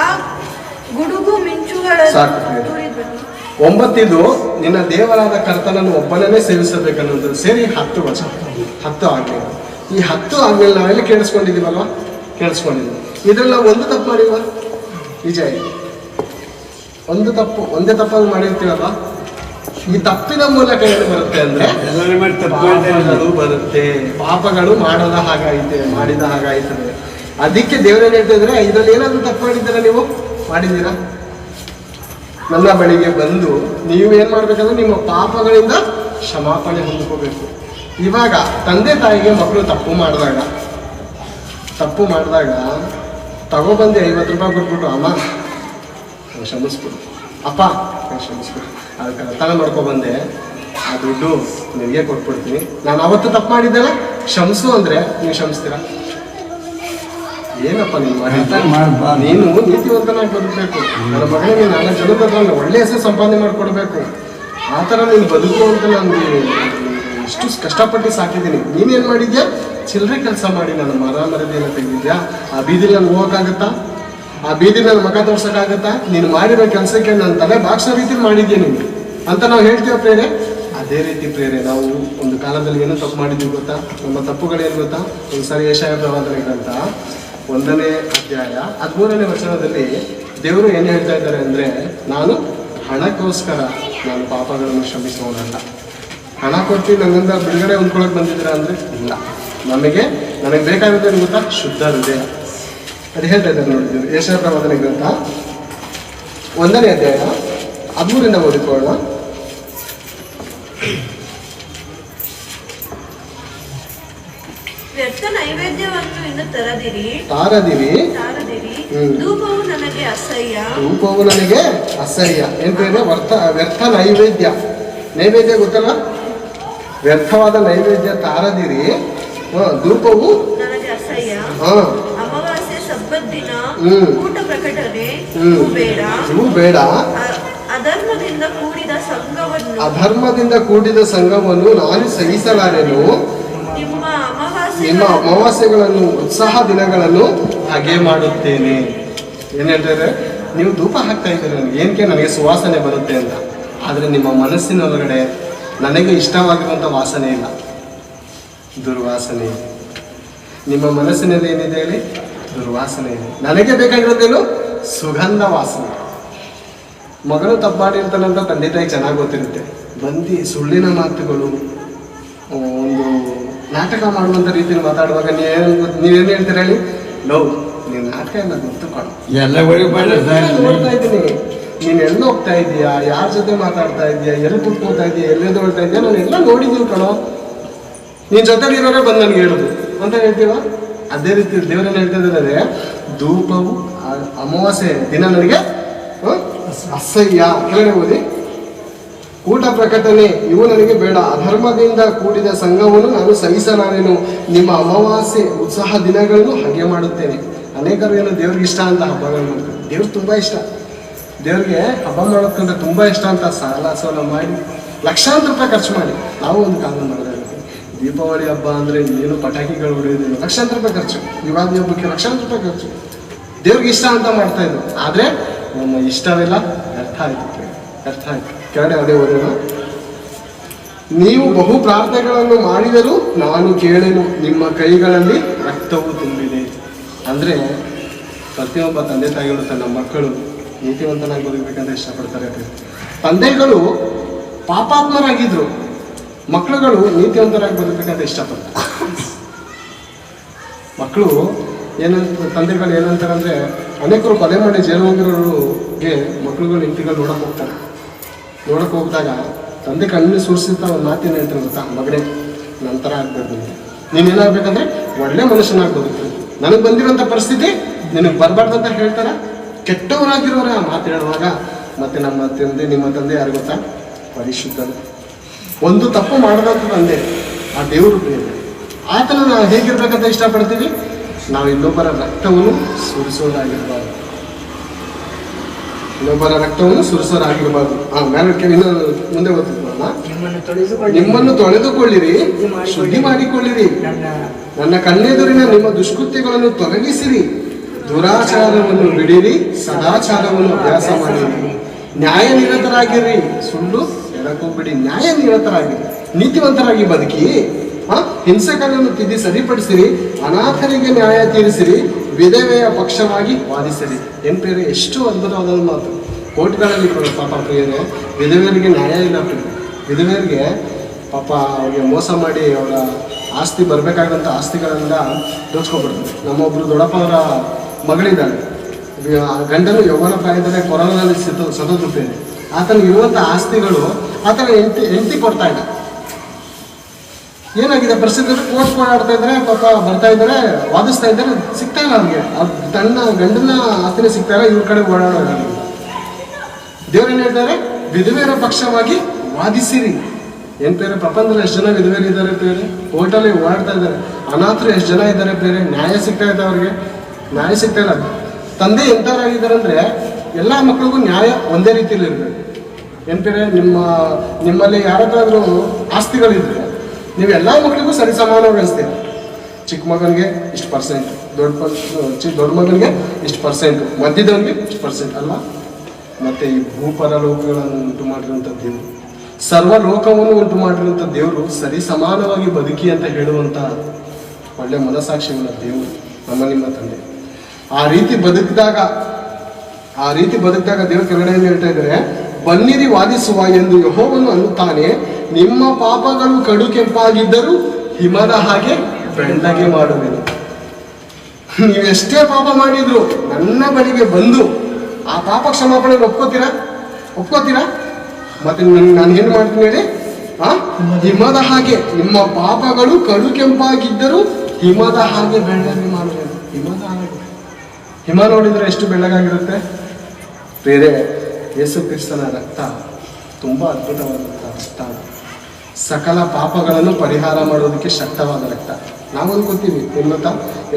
ಆ ಗುಡುಗು ಮಿಂಚುಗಳ. ಒಂಬತ್ತಿದು ನಿನ್ನ ದೇವರಾದ ಕರ್ತನನ್ನು ಒಬ್ಬನನ್ನೇ ಸೇವಿಸಬೇಕನ್ನೋದು. ಸೇರಿ ಹತ್ತು ವರ್ಷ. ಹತ್ತು ಆಜ್ಞೆಗಳು ಈ ಹತ್ತು ಆಜ್ಞೆಗಳು ನಾವೆಲ್ಲ ಕೇಳಿಸ್ಕೊಂಡಿದೀವಲ್ವಾ ಕೇಳಿಸ್ಕೊಂಡಿದ್ದೀವಿ. ಇದೆಲ್ಲ ಒಂದು ತಪ್ಪು ನಿಜ ವಿಜಯ್. ಒಂದು ತಪ್ಪು ಒಂದೇ ತಪ್ಪನ್ನು ಮಾಡಿರ್ತೀವಲ್ಲ ಈ ತಪ್ಪಿನ ಮೂಲಕ ಏನು ಬರುತ್ತೆ ಅಂದ್ರೆ. ಪಾಪಗಳು ಬರುತ್ತೆ. ಪಾಪಗಳು ಮಾಡದ ಹಾಗಾಯ್ತೆ ಮಾಡಿದ ಹಾಗಾಯ್ತದೆ ಅದಕ್ಕೆ ದೇವರೇನು ಹೇಳ್ತಿದ್ರೆ ಇದರಲ್ಲಿ ಏನಾದ್ರು ತಪ್ಪು ಮಾಡಿದ್ದೀರಾ ನೀವು? ಮಾಡಿದ್ದೀರಾ? ನನ್ನ ಬಳಿಗೆ ಬಂದು ನೀವು ಏನ್ ಮಾಡ್ಬೇಕಂದ್ರೆ ನಿಮ್ಮ ಪಾಪಗಳಿಂದ ಕ್ಷಮಾಪಣೆ ಹೊಂದ್ಕೋಬೇಕು. ಇವಾಗ ತಂದೆ ತಾಯಿಗೆ ಮಕ್ಕಳು ತಪ್ಪು ಮಾಡಿದಾಗ ತಪ್ಪು ಮಾಡಿದಾಗ ತಗೊಬಂದು ಐವತ್ತು ರೂಪಾಯಿ ಕೊಟ್ಬಿಟ್ಟು ಅಮ್ಮ. ಕ್ಷಮಿಸ್ಬಿಡು ಅಪ್ಪ. ಕ್ಷಮಿಸ್ಬಿಡು ಅದಕ್ಕೆ ರತನ ಮಾಡ್ಕೊಬಂದೆ ಆ ದುಡ್ಡು ನಿಮಗೆ ಕೊಟ್ಬಿಡ್ತೀನಿ. ನಾನು ಅವತ್ತು ತಪ್ಪು ಮಾಡಿದ್ದೆಲ್ಲ? ಕ್ಷಮಿಸು ಅಂದರೆ ನೀವು ಕ್ಷಮಿಸ್ತೀರಾ? ಏನಪ್ಪ ನೀನು ಮಾಡಿದ್ದು ನೀನು ನೀತಿವಂತನಾಗಿ ಬದುಕಬೇಕು. ನನ್ನ ಮಗಳಿಗೆ ನನ್ನ ಜನಕ್ಕೆ ಹತ್ರ ಒಳ್ಳೆ ಹೆಸರು ಸಂಪಾದನೆ ಮಾಡಿಕೊಡ್ಬೇಕು. ಆ ಥರ ನೀನು ಬದುಕು ಅಂತ ನಾನು ಇಷ್ಟು ಕಷ್ಟಪಟ್ಟು ಸಾಕಿದ್ದೀನಿ. ನೀನೇನು ಮಾಡಿದ್ಯಾ? ಚಿಲ್ಲರೆ ಕೆಲಸ ಮಾಡಿ ನನ್ನ ಮರ ಮರದಿಯನ್ನು ತೆಗೆದಿದ್ಯಾ? ಆ ಬೀದಿಲಿ ನಾನು ಹೋಗೋಕ್ಕಾಗತ್ತಾ ಆ ಬೀದಿ ನನ್ನ ಮಗ ತೋರ್ಸೋಕ್ಕಾಗತ್ತಾ? ನೀನು ಮಾಡಿರೋ ಕೆಲಸಕ್ಕೆ ನಾನು ತಲೆ ಬಾಕ್ಸೋ ರೀತಿ ಮಾಡಿದ್ಯಾ ಅಂತ ನಾವು ಹೇಳ್ತೀವ ಪ್ರೇರೆ? ಅದೇ ರೀತಿ ಪ್ರೇರೆ, ನಾವು ಒಂದು ಕಾಲದಲ್ಲಿ ಏನೋ ತಪ್ಪು ಮಾಡಿದ್ವಿ ಗೊತ್ತಾ? ನಮ್ಮ ತಪ್ಪುಗಳೇನು ಗೊತ್ತಾ? ಒಂದು ಸರಿ ಏಷಾಯ ಪ್ರವಾದನೆ ಗ್ರಂಥ, ಒಂದನೇ ಅಧ್ಯಾಯ, ಹದಿಮೂರನೇ ವಚನದಲ್ಲಿ ದೇವರು ಏನು ಹೇಳ್ತಾ ಇದ್ದಾರೆ ಅಂದ್ರೆ, ನಾನು ಹಣಕ್ಕೋಸ್ಕರ ನಾನು ಪಾಪಗಳನ್ನು ಕ್ಷಮಿಸುವವನಲ್ಲ ಹಣ ಕೊಟ್ಟು ನನ್ನಿಂದ ಬಿಡುಗಡೆ ಹೊಂದ್ಕೊಳಕ್ ಬಂದಿದ್ದೀರಾ ಅಂದ್ರೆ, ಇಲ್ಲ. ನಮಗೆ, ನನಗೆ ಬೇಕಾಗುತ್ತೆ ಗೊತ್ತಾ? ಶುದ್ಧ ಹೃದಯ. ಅದು ಹೇಳ್ತಾ ಇದ್ದಾರೆ ನೋಡಿದ್ರು ಯಶ ಪ್ರವಾದನೆ ಗ್ರಂಥ. ಒಂದನೇ ಅಧ್ಯಾಯ ಹದಿಮೂರಿಂದ ಓದಿಕೊಳ್ಳೋಣ. ವ್ಯರ್ಥ ನೈವೇದ್ಯವನ್ನು ಇನ್ನು ತರದಿರಿ. ತಾರದಿರಿ. ಧೂಪವು ನನಗೆ ಅಸಹ್ಯ. ರೂಪವು ನನಗೆ ಅಸಹ್ಯ. ಎಂತಂದ್ರೆ ವ್ಯರ್ಥ ವ್ಯರ್ಥ ನೈವೇದ್ಯ. ನೈವೇದ್ಯ ಗೊತ್ತಲ್ಲ? ವ್ಯರ್ಥವಾದ ನೈವೇದ್ಯ ತಾರದಿರಿ. ಧೂಪವು ನನಗೆ ಅಸಹ್ಯ. ಹಾ ದಿನ. ಊಟ ಬೇಡ. ಅಧರ್ಮದಿಂದ ಕೂಡಿದ ಸಂಘವನ್ನು ಅಧರ್ಮದಿಂದ ಕೂಡಿದ ಸಂಘವನ್ನು ನಾನು ಸಹಿಸಲಾರೆನು. ನಿಮ್ಮ ಅಮಾವಾಸ್ಯೆ ನಿಮ್ಮ ಅಮಾವಾಸ್ಯೆಗಳನ್ನು ಉತ್ಸಾಹ ದಿನಗಳನ್ನು ಹಾಗೆ ಮಾಡುತ್ತೇನೆ. ಏನ್ ಹೇಳ್ತಾರೆ ನೀವು ಧೂಪ ಹಾಕ್ತಾ ಇದ್ದೀರಿ ನನಗೆ. ಏನಕ್ಕೆ ನನಗೆ ಸುವಾಸನೆ ಬರುತ್ತೆ ಅಂತ. ಆದರೆ ನಿಮ್ಮ ಮನಸ್ಸಿನ ಒಳಗಡೆ ನನಗೆ ಇಷ್ಟವಾಗಿರುವಂಥ ವಾಸನೆ ಇಲ್ಲ. ದುರ್ವಾಸನೆ. ನಿಮ್ಮ ಮನಸ್ಸಿನಲ್ಲಿ ಏನಿದೆ ಹೇಳಿ? ದುರ್ವಾಸನೆ ಇದೆ. ನನಗೆ ಬೇಕಾಗಿರೋದೇನು ಸುಗಂಧ ವಾಸನೆ. ಮಗನು ತಪ್ಪು ಮಾಡಿರ್ತಾನಂತ ತಂದೆ ತಾಯಿ ಚೆನ್ನಾಗಿ ಗೊತ್ತಿರುತ್ತೆ. ಬಂದು ಸುಳ್ಳಿನ ಮಾತುಗಳು ಒಂದು ನಾಟಕ ಮಾಡುವಂಥ ರೀತಿಯಲ್ಲಿ ಮಾತಾಡುವಾಗ ನೀವೇನು ನೀವೇನು ಹೇಳ್ತೀರ ಹೇಳಿ? ಲವ್ ನೀನು ನಾಟಕ ಎಲ್ಲ ಗೊತ್ತು ಕಣೋ ಎಲ್ಲ ನಾನು ನೋಡ್ತಾ ಇದ್ದೀನಿ? ನೀನು ಎಲ್ಲಿ ಹೋಗ್ತಾ ಇದೀಯಾ ಯಾರ ಜೊತೆ ಮಾತಾಡ್ತಾ ಇದೀಯಾ ಎಲ್ಲಿ ಕುತ್ಕೋತಾ ಇದೀಯಾ ಎಲ್ಲೆದು ಹೇಳ್ತಾ ಇದೆಯಾ ನಾನು ಎಲ್ಲ ನೋಡಿದ್ದೀನಿ ಕಣೋ. ನಿನ್ನ ಜೊತೆಲಿ ಇರೋರೇ ಬಂದು ನನಗೆ ಹೇಳೋದು. ಅಂತ ಹೇಳ್ತೀವ ಅದೇ ರೀತಿ ದೇವರೆಲ್ಲ ಹೇಳ್ತಾ ಇದ್ದಾರೆ ಧೂಪವು ಅಮಾವಾಸ್ಯ ದಿನ ನನಗೆ? ಅಸಹ್ಯ. ಕೆಳಗಡೆ ಓದಿ. ಕೂಟ ಪ್ರಕಟಣೆ ಇವು ನನಗೆ ಬೇಡ. ಅಧರ್ಮದಿಂದ ಕೂಡಿದ ಸಂಘವನ್ನು ನಾನು ಸಹಿಸಲಾರೇನು. ನಿಮ್ಮ ಅಮಾವಾಸ್ಯೆ ಉತ್ಸಾಹ ದಿನಗಳನ್ನು ಹಾಗೆ ಮಾಡುತ್ತೇನೆ. ಅನೇಕರು ಏನು ದೇವ್ರಿಗೆ ಇಷ್ಟ ಅಂತ ಹಬ್ಬಗಳು ಮಾಡ್ತಾರೆ. ದೇವ್ರು ತುಂಬಾ ಇಷ್ಟ. ದೇವ್ರಿಗೆ ಹಬ್ಬ ಮಾಡೋದ್ಕಂದ್ರೆ ತುಂಬಾ ಇಷ್ಟ ಅಂತ ಸಾಲ ಸೋಲ ಮಾಡಿ, ಲಕ್ಷಾಂತರ ರೂಪಾಯಿ ಖರ್ಚು ಮಾಡಿ, ನಾವು ಒಂದು ಕಾಲ ಮಾಡಿದ್ರೆ ದೀಪಾವಳಿ ಹಬ್ಬ ಅಂದ್ರೆ ಏನು ಪಟಾಕಿಗಳು ಹೊಡೆಯೋದಿಲ್ಲ ಲಕ್ಷಾಂತರ ರೂಪಾಯಿ ಖರ್ಚು. ಯುಗಾದಿ ಹಬ್ಬಕ್ಕೆ ಲಕ್ಷಾಂತರ ರೂಪಾಯಿ ಖರ್ಚು. ದೇವ್ರಿಗೆ ಇಷ್ಟ ಅಂತ ಮಾಡ್ತಾ ಇದ್ರು. ಆದ್ರೆ ನಮ್ಮ ಇಷ್ಟವೆಲ್ಲ ವ್ಯರ್ಥ ಆಯ್ತು ವ್ಯರ್ಥ ಆಯ್ತು. ಕೆಳಗಡೆ ಅದೇ ಓದೋಣ. ನೀವು ಬಹು ಪ್ರಾರ್ಥನೆಗಳನ್ನು ಮಾಡಿದರೂ ನಾನು ಕೇಳೆನು, ನಿಮ್ಮ ಕೈಗಳಲ್ಲಿ ರಕ್ತವು ತುಂಬಿದೆ. ಅಂದ್ರೆ ಪ್ರತಿಯೊಬ್ಬ ತಂದೆ ತಾಯಿಗಳು ತನ್ನ ಮಕ್ಕಳು ನೀತಿವಂತನಾಗಿ ಬದುಕಬೇಕಂತ ಇಷ್ಟಪಡ್ತಾರೆ. ತಂದೆಗಳು ಪಾಪಾತ್ಮರಾಗಿದ್ರು. ಮಕ್ಕಳುಗಳು ನೀತಿವಂತರಾಗಿ ಬದುಕಬೇಕಂತ ಇಷ್ಟಪಡ್ತಾರೆ. ಮಕ್ಕಳು ಏನಂತ ತಂದೆಗಳು ಏನಂತಾರೆ ಅಂದರೆ ಅನೇಕರು ಕೊಲೆ ಮಾಡಿ ಜೈಲು ಹೋಗಿರೋರಿಗೆ ಮಕ್ಕಳುಗಳು ಇಂಟಿಗಳು ನೋಡೋಕೆ ಹೋಗ್ತಾರೆ. ನೋಡಕ್ಕೆ ಹೋಗಿದಾಗ ತಂದೆ ಕಣ್ಣು ಸುರಿಸಿದ ಒಂದು ಮಾತಿನ ಹೇಳ್ತಾರೆ ಗೊತ್ತಾ? ಮಗನೇ ನಂತರ ಆಗ್ಬೇಕು ನೀನು ಏನಾಗಬೇಕಂದ್ರೆ ಒಳ್ಳೆ ಮನುಷ್ಯನಾಗಿ ಬದುಕ್ಬೇಕು ನನಗೆ ಬಂದಿರೋಂಥ ಪರಿಸ್ಥಿತಿ ನಿನಗೆ ಬರಬಾರ್ದು ಅಂತ ಹೇಳ್ತಾರೆ? ಕೆಟ್ಟವರಾಗಿರೋರೆ ಆ ಮಾತು ಹೇಳುವಾಗ ಮತ್ತೆ ನಮ್ಮ ತಂದೆ, ನಿಮ್ಮ ತಂದೆ ಯಾರು ಗೊತ್ತಾ? ಪರಿಶುದ್ಧರು. ಒಂದು ತಪ್ಪು ಮಾಡದಂತ ತಂದೆ ಆ ದೇವರು ಪ್ರೇಮ ಆತನ ನಾವು ಹೇಗಿರ್ಬೇಕಂತ ಇಷ್ಟಪಡ್ತೀವಿ? ನಾವು ಇನ್ನೊಬ್ಬರ ರಕ್ತವನ್ನು ಸುರಿಸೋದಾಗಿರ್ಬಾರ್ದು. ಇನ್ನೊಬ್ಬರ ರಕ್ತವನ್ನು ಸುರಿಸೋರಾಗಿರ್ಬಾರ್ದು ಆ ಮೇಲಕ್ಕೆ ಇನ್ನೊಂದು ಮುಂದೆ ಓದ್ತಿದ್ವಲ್ಲ? ನಿಮ್ಮನ್ನು ತೊಳೆದುಕೊಳ್ಳಿ ನಿಮ್ಮನ್ನು ತೊಳೆದುಕೊಳ್ಳಿರಿ. ಶುದ್ಧಿ ಮಾಡಿಕೊಳ್ಳಿರಿ. ನನ್ನ ನನ್ನ ಕಣ್ಣೆದುರಿನ ನಿಮ್ಮ ದುಷ್ಕೃತ್ಯಗಳನ್ನು ತೊಲಗಿಸಿರಿ. ದುರಾಚಾರವನ್ನು ಬಿಡಿರಿ. ಸದಾಚಾರವನ್ನು ಅಭ್ಯಾಸ ಮಾಡಿರಿ. ನ್ಯಾಯ ನಿರತರಾಗಿರಿ ಸುಳ್ಳು ಎಡಕೋಗ್ಬಿಡಿ ನ್ಯಾಯ ನಿರತರಾಗಿ ನೀತಿವಂತರಾಗಿ ಬದುಕಿ ಆ ಹಿಂಸಕರನ್ನು ತಿದ್ದಿ ಸರಿಪಡಿಸಿರಿ, ಅನಾಥರಿಗೆ ನ್ಯಾಯ ತೀರಿಸಿರಿ, ವಿಧವೆಯ ಪಕ್ಷವಾಗಿ ವಾದಿಸಿರಿ. ಎನ್ ಎಷ್ಟು ಅದ್ಭುತವಾದ ಮಾತು. ಕೋರ್ಟ್ಗಳಲ್ಲಿ ಪಾಪ ಪ್ರಿಯರೇ, ವಿಧವೆಯರಿಗೆ ನ್ಯಾಯ ಇಲ್ಲ ಪ್ರಿಯರು. ವಿಧವೆಯರಿಗೆ ಪಾಪ ಅವ್ರಿಗೆ ಮೋಸ ಮಾಡಿ ಅವರ ಆಸ್ತಿ, ಬರಬೇಕಾದಂಥ ಆಸ್ತಿಗಳನ್ನ ದೋಚ್ಕೊಬಿಡ್ತಾರೆ. ನಮ್ಮೊಬ್ಬರು ದೊಡ್ಡಪ್ಪ ಅವರ ಗಂಡನು ಯೌವನ ಪ್ರಾಯದಲ್ಲೇ ಕೊರೋನಾದಲ್ಲಿ ಸತ್ತು ಸತ್ತೋಗ್ಬಿಟ್ಟಿದೆ ಆತನಿಗೆ ಇರುವಂಥ ಆಸ್ತಿಗಳು ಥರ ಹೆಂಡತಿ ಹೆಂಡತಿ ಕೊಡ್ತಾ ಇಲ್ಲ. ಏನಾಗಿದೆ ಪರಿಸ್ಥಿತಿ ಕೋರ್ಟ್ ಓಡಾಡ್ತಾ ಇದ್ದಾರೆ, ಪಾಪ ಬರ್ತಾ ಇದ್ದಾರೆ, ವಾದಿಸ್ತಾ ಇದ್ದಾರೆ, ಸಿಗ್ತಾ ಇಲ್ಲ ಅವ್ರಿಗೆ. ಅವ್ರ ತನ್ನ ಗಂಡನ ಆಸ್ತಿನೇ ಸಿಗ್ತಾ ಇಲ್ಲ, ಇವ್ರ ಕಡೆ ಓಡಾಡೋ ದೇವ್ರೇನು ಹೇಳ್ತಾರೆ? ವಿಧವೆಯರ ಪಕ್ಷವಾಗಿ ವಾದಿಸಿರಿ. ಏನ್ ಬೇರೆ ಪ್ರಪಂಚದಲ್ಲಿ ಎಷ್ಟು ಜನ ವಿಧವೆಯರು ಇದ್ದಾರೆ ಬೇರೆ ಕೋರ್ಟಲ್ಲಿ ಓಡಾಡ್ತಾ ಇದ್ದಾರೆ. ಅನಾಥರು ಎಷ್ಟು ಜನ ಇದ್ದಾರೆ ಬೇರೆ ನ್ಯಾಯ ಸಿಗ್ತಾ ಇದೆ ಅವ್ರಿಗೆ. ನ್ಯಾಯ ಸಿಗ್ತಾ ಇಲ್ಲ. ತಂದೆ ಎಂತಾರಾಗಿದ್ದಾರೆ ಅಂದ್ರೆ, ಎಲ್ಲ ಮಕ್ಕಳಿಗೂ ನ್ಯಾಯ ಒಂದೇ ರೀತಿಯಲ್ಲಿ ಇರಬೇಕು. ಬೇರೆ ನಿಮ್ಮ, ನಿಮ್ಮಲ್ಲಿ ಯಾರಾದ್ರೂ ಆಸ್ತಿಗಳಿದ್ರೆ ನೀವು ಎಲ್ಲ ಮಕ್ಕಳಿಗೂ ಸರಿ ಸಮಾನವಾಗಿ ಅನಿಸ್ತೀರ ಚಿಕ್ಕ ಮಗನಿಗೆ ಇಷ್ಟು ಪರ್ಸೆಂಟ್ ದೊಡ್ಡ ಪರ್ ಚಿ ದೊಡ್ಡ ಮಗನಿಗೆ ಇಷ್ಟು ಪರ್ಸೆಂಟ್ ಮಧ್ಯದವನಿಗೆ ಇಷ್ಟು ಪರ್ಸೆಂಟ್ ಅಲ್ಲ ಮತ್ತೆ ಈ ಭೂಪರ ಲೋಕಗಳನ್ನು ಉಂಟು ಮಾಡಿರುವಂಥ ದೇವರು ಸರ್ವ ಲೋಕವನ್ನು ಉಂಟು ಮಾಡಿರುವಂಥ ದೇವರು ಸರಿ ಸಮಾನವಾಗಿ ಬದುಕಿ ಅಂತ ಹೇಳುವಂಥ ಒಳ್ಳೆ ಮನಸಾಕ್ಷಿಗಳ ದೇವರು ನಮ್ಮ ನಿಮ್ಮ ತಂದೆ. ಆ ರೀತಿ ಬದುಕಿದಾಗ, ಆ ರೀತಿ ಬದುಕಿದಾಗ ದೇವ್ರ ಏನು ಹೇಳ್ತಾ ಇದ್ದಾರೆ ಬನ್ನಿರಿ ವಾದಿಸುವ ಎಂದು ಯಹೋವನು ಅನ್ನುತ್ತಾನೆ. ನಿಮ್ಮ ಪಾಪಗಳು ಕಡು ಕೆಂಪಾಗಿದ್ದರೂ ಹಿಮದ ಹಾಗೆ ಬೆಳ್ಳಗೆ ಮಾಡುವೆನು. ನೀವೆಷ್ಟೇ ಪಾಪ ಮಾಡಿದ್ರು ನನ್ನ ಬಳಿಗೆ ಬಂದು ಆ ಪಾಪ ಕ್ಷಮಾಪಣೆ ಒಪ್ಕೋತೀರಾ? ಒಪ್ಕೋತೀರಾ? ಮತ್ತೆ ನಾನು ಏನು ಮಾಡ್ತೀನಿ ಹೇಳಿ? ಆ? ಹಿಮದ ಹಾಗೆ, ನಿಮ್ಮ ಪಾಪಗಳು ಕಡು ಕೆಂಪಾಗಿದ್ದರೂ ಹಿಮದ ಹಾಗೆ ಬೆಳ್ಳಗೆ ಮಾಡುವೆನು. ಹಿಮದ ಹಾಗೆ. ಹಿಮ ನೋಡಿದ್ರೆ ಎಷ್ಟು ಬೆಳ್ಳಗಾಗಿರುತ್ತೆ? ಬೇರೆ ಯೇಸು ಕ್ರಿಸ್ತನ ರಕ್ತ ತುಂಬ ಅದ್ಭುತವಾದಂಥ ರಕ್ತ. ಸಕಲ ಪಾಪಗಳನ್ನು ಪರಿಹಾರ ಮಾಡೋದಕ್ಕೆ ಶಕ್ತವಾದ ರಕ್ತ. ನಾವು ಅಂದ್ಕೋತೀವಿ ಗೊತ್ತಾ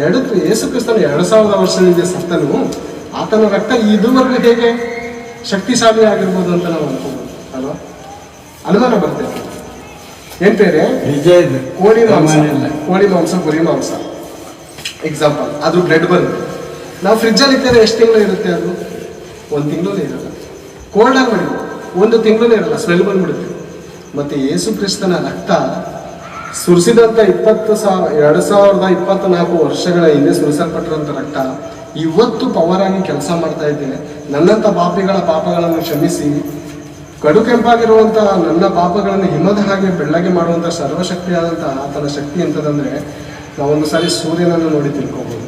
ಎರಡು ಯೇಸು ಕ್ರಿಸ್ತನ ಎರಡು ಸಾವಿರದ ವರ್ಷದಿಂದ ಸತ್ತನು. ಆತನ ರಕ್ತ ಇದುವರೆಗೂ ಹೇಗೆ ಶಕ್ತಿಶಾಲಿ ಆಗಿರ್ಬೋದು ಅಂತ ನಾವು ಅನ್ಕೋಬೋದು ಅಲ್ವಾ? ಅನುಮಾನ ಬರ್ತೇವೆ ಏನ್ ಬೇರೆ ಕೋಳಿ ಮಾಂಸ. ಕೋಳಿ ಮಾಂಸ ಗುರಿ ಮಾಂಸ. ಎಕ್ಸಾಂಪಲ್ ಅದು ಬ್ಲಡ್ ಬಂದು. ನಾವು ಫ್ರಿಜ್ಜಲ್ಲಿ ಇದ್ದರೆ ಎಷ್ಟು ತಿಂಗಳು ಇರುತ್ತೆ ಅದು? ಒಂದು ತಿಂಗಳು ಇರಲ್ಲ ಕೋಲ್ಡ್ ಆಗಿ ಒಂದು ತಿಂಗಳೇ ಇರಲ್ಲ, ಸ್ಮೆಲ್ ಬಂದ್ಬಿಡುತ್ತೆ. ಮತ್ತೆ ಯೇಸು ಕ್ರಿಸ್ತನ ರಕ್ತ ಸುರಿಸಿದಂಥ ಇಪ್ಪತ್ತು ಸಾವಿರ, ಎರಡು ಸಾವಿರದ ಇಪ್ಪತ್ನಾಲ್ಕು ವರ್ಷಗಳ ಹಿಂದೆ ಸುರಿಸಲ್ಪಟ್ಟಿರುವಂತ ರಕ್ತ, ಇವತ್ತು ಪವರ್ ಆಗಿ ಕೆಲಸ ಮಾಡ್ತಾ ಇದ್ದೇನೆ. ನನ್ನಂತ ಪಾಪಿಗಳ ಪಾಪಗಳನ್ನು ಕ್ಷಮಿಸಿ. ಕಡು ಕೆಂಪಾಗಿರುವಂತ ನನ್ನ ಪಾಪಗಳನ್ನು ಹಿಮದ ಹಾಗೆ ಬೆಳ್ಳಗೆ ಮಾಡುವಂತ ಸರ್ವಶಕ್ತಿಯಾದಂಥ ಆತನ ಶಕ್ತಿ ಎಂತದಂದ್ರೆ ನಾವೊಂದು ಸಾರಿ ಸೂರ್ಯನನ್ನು ನೋಡಿ ತಿಳ್ಕೊಬೋದು.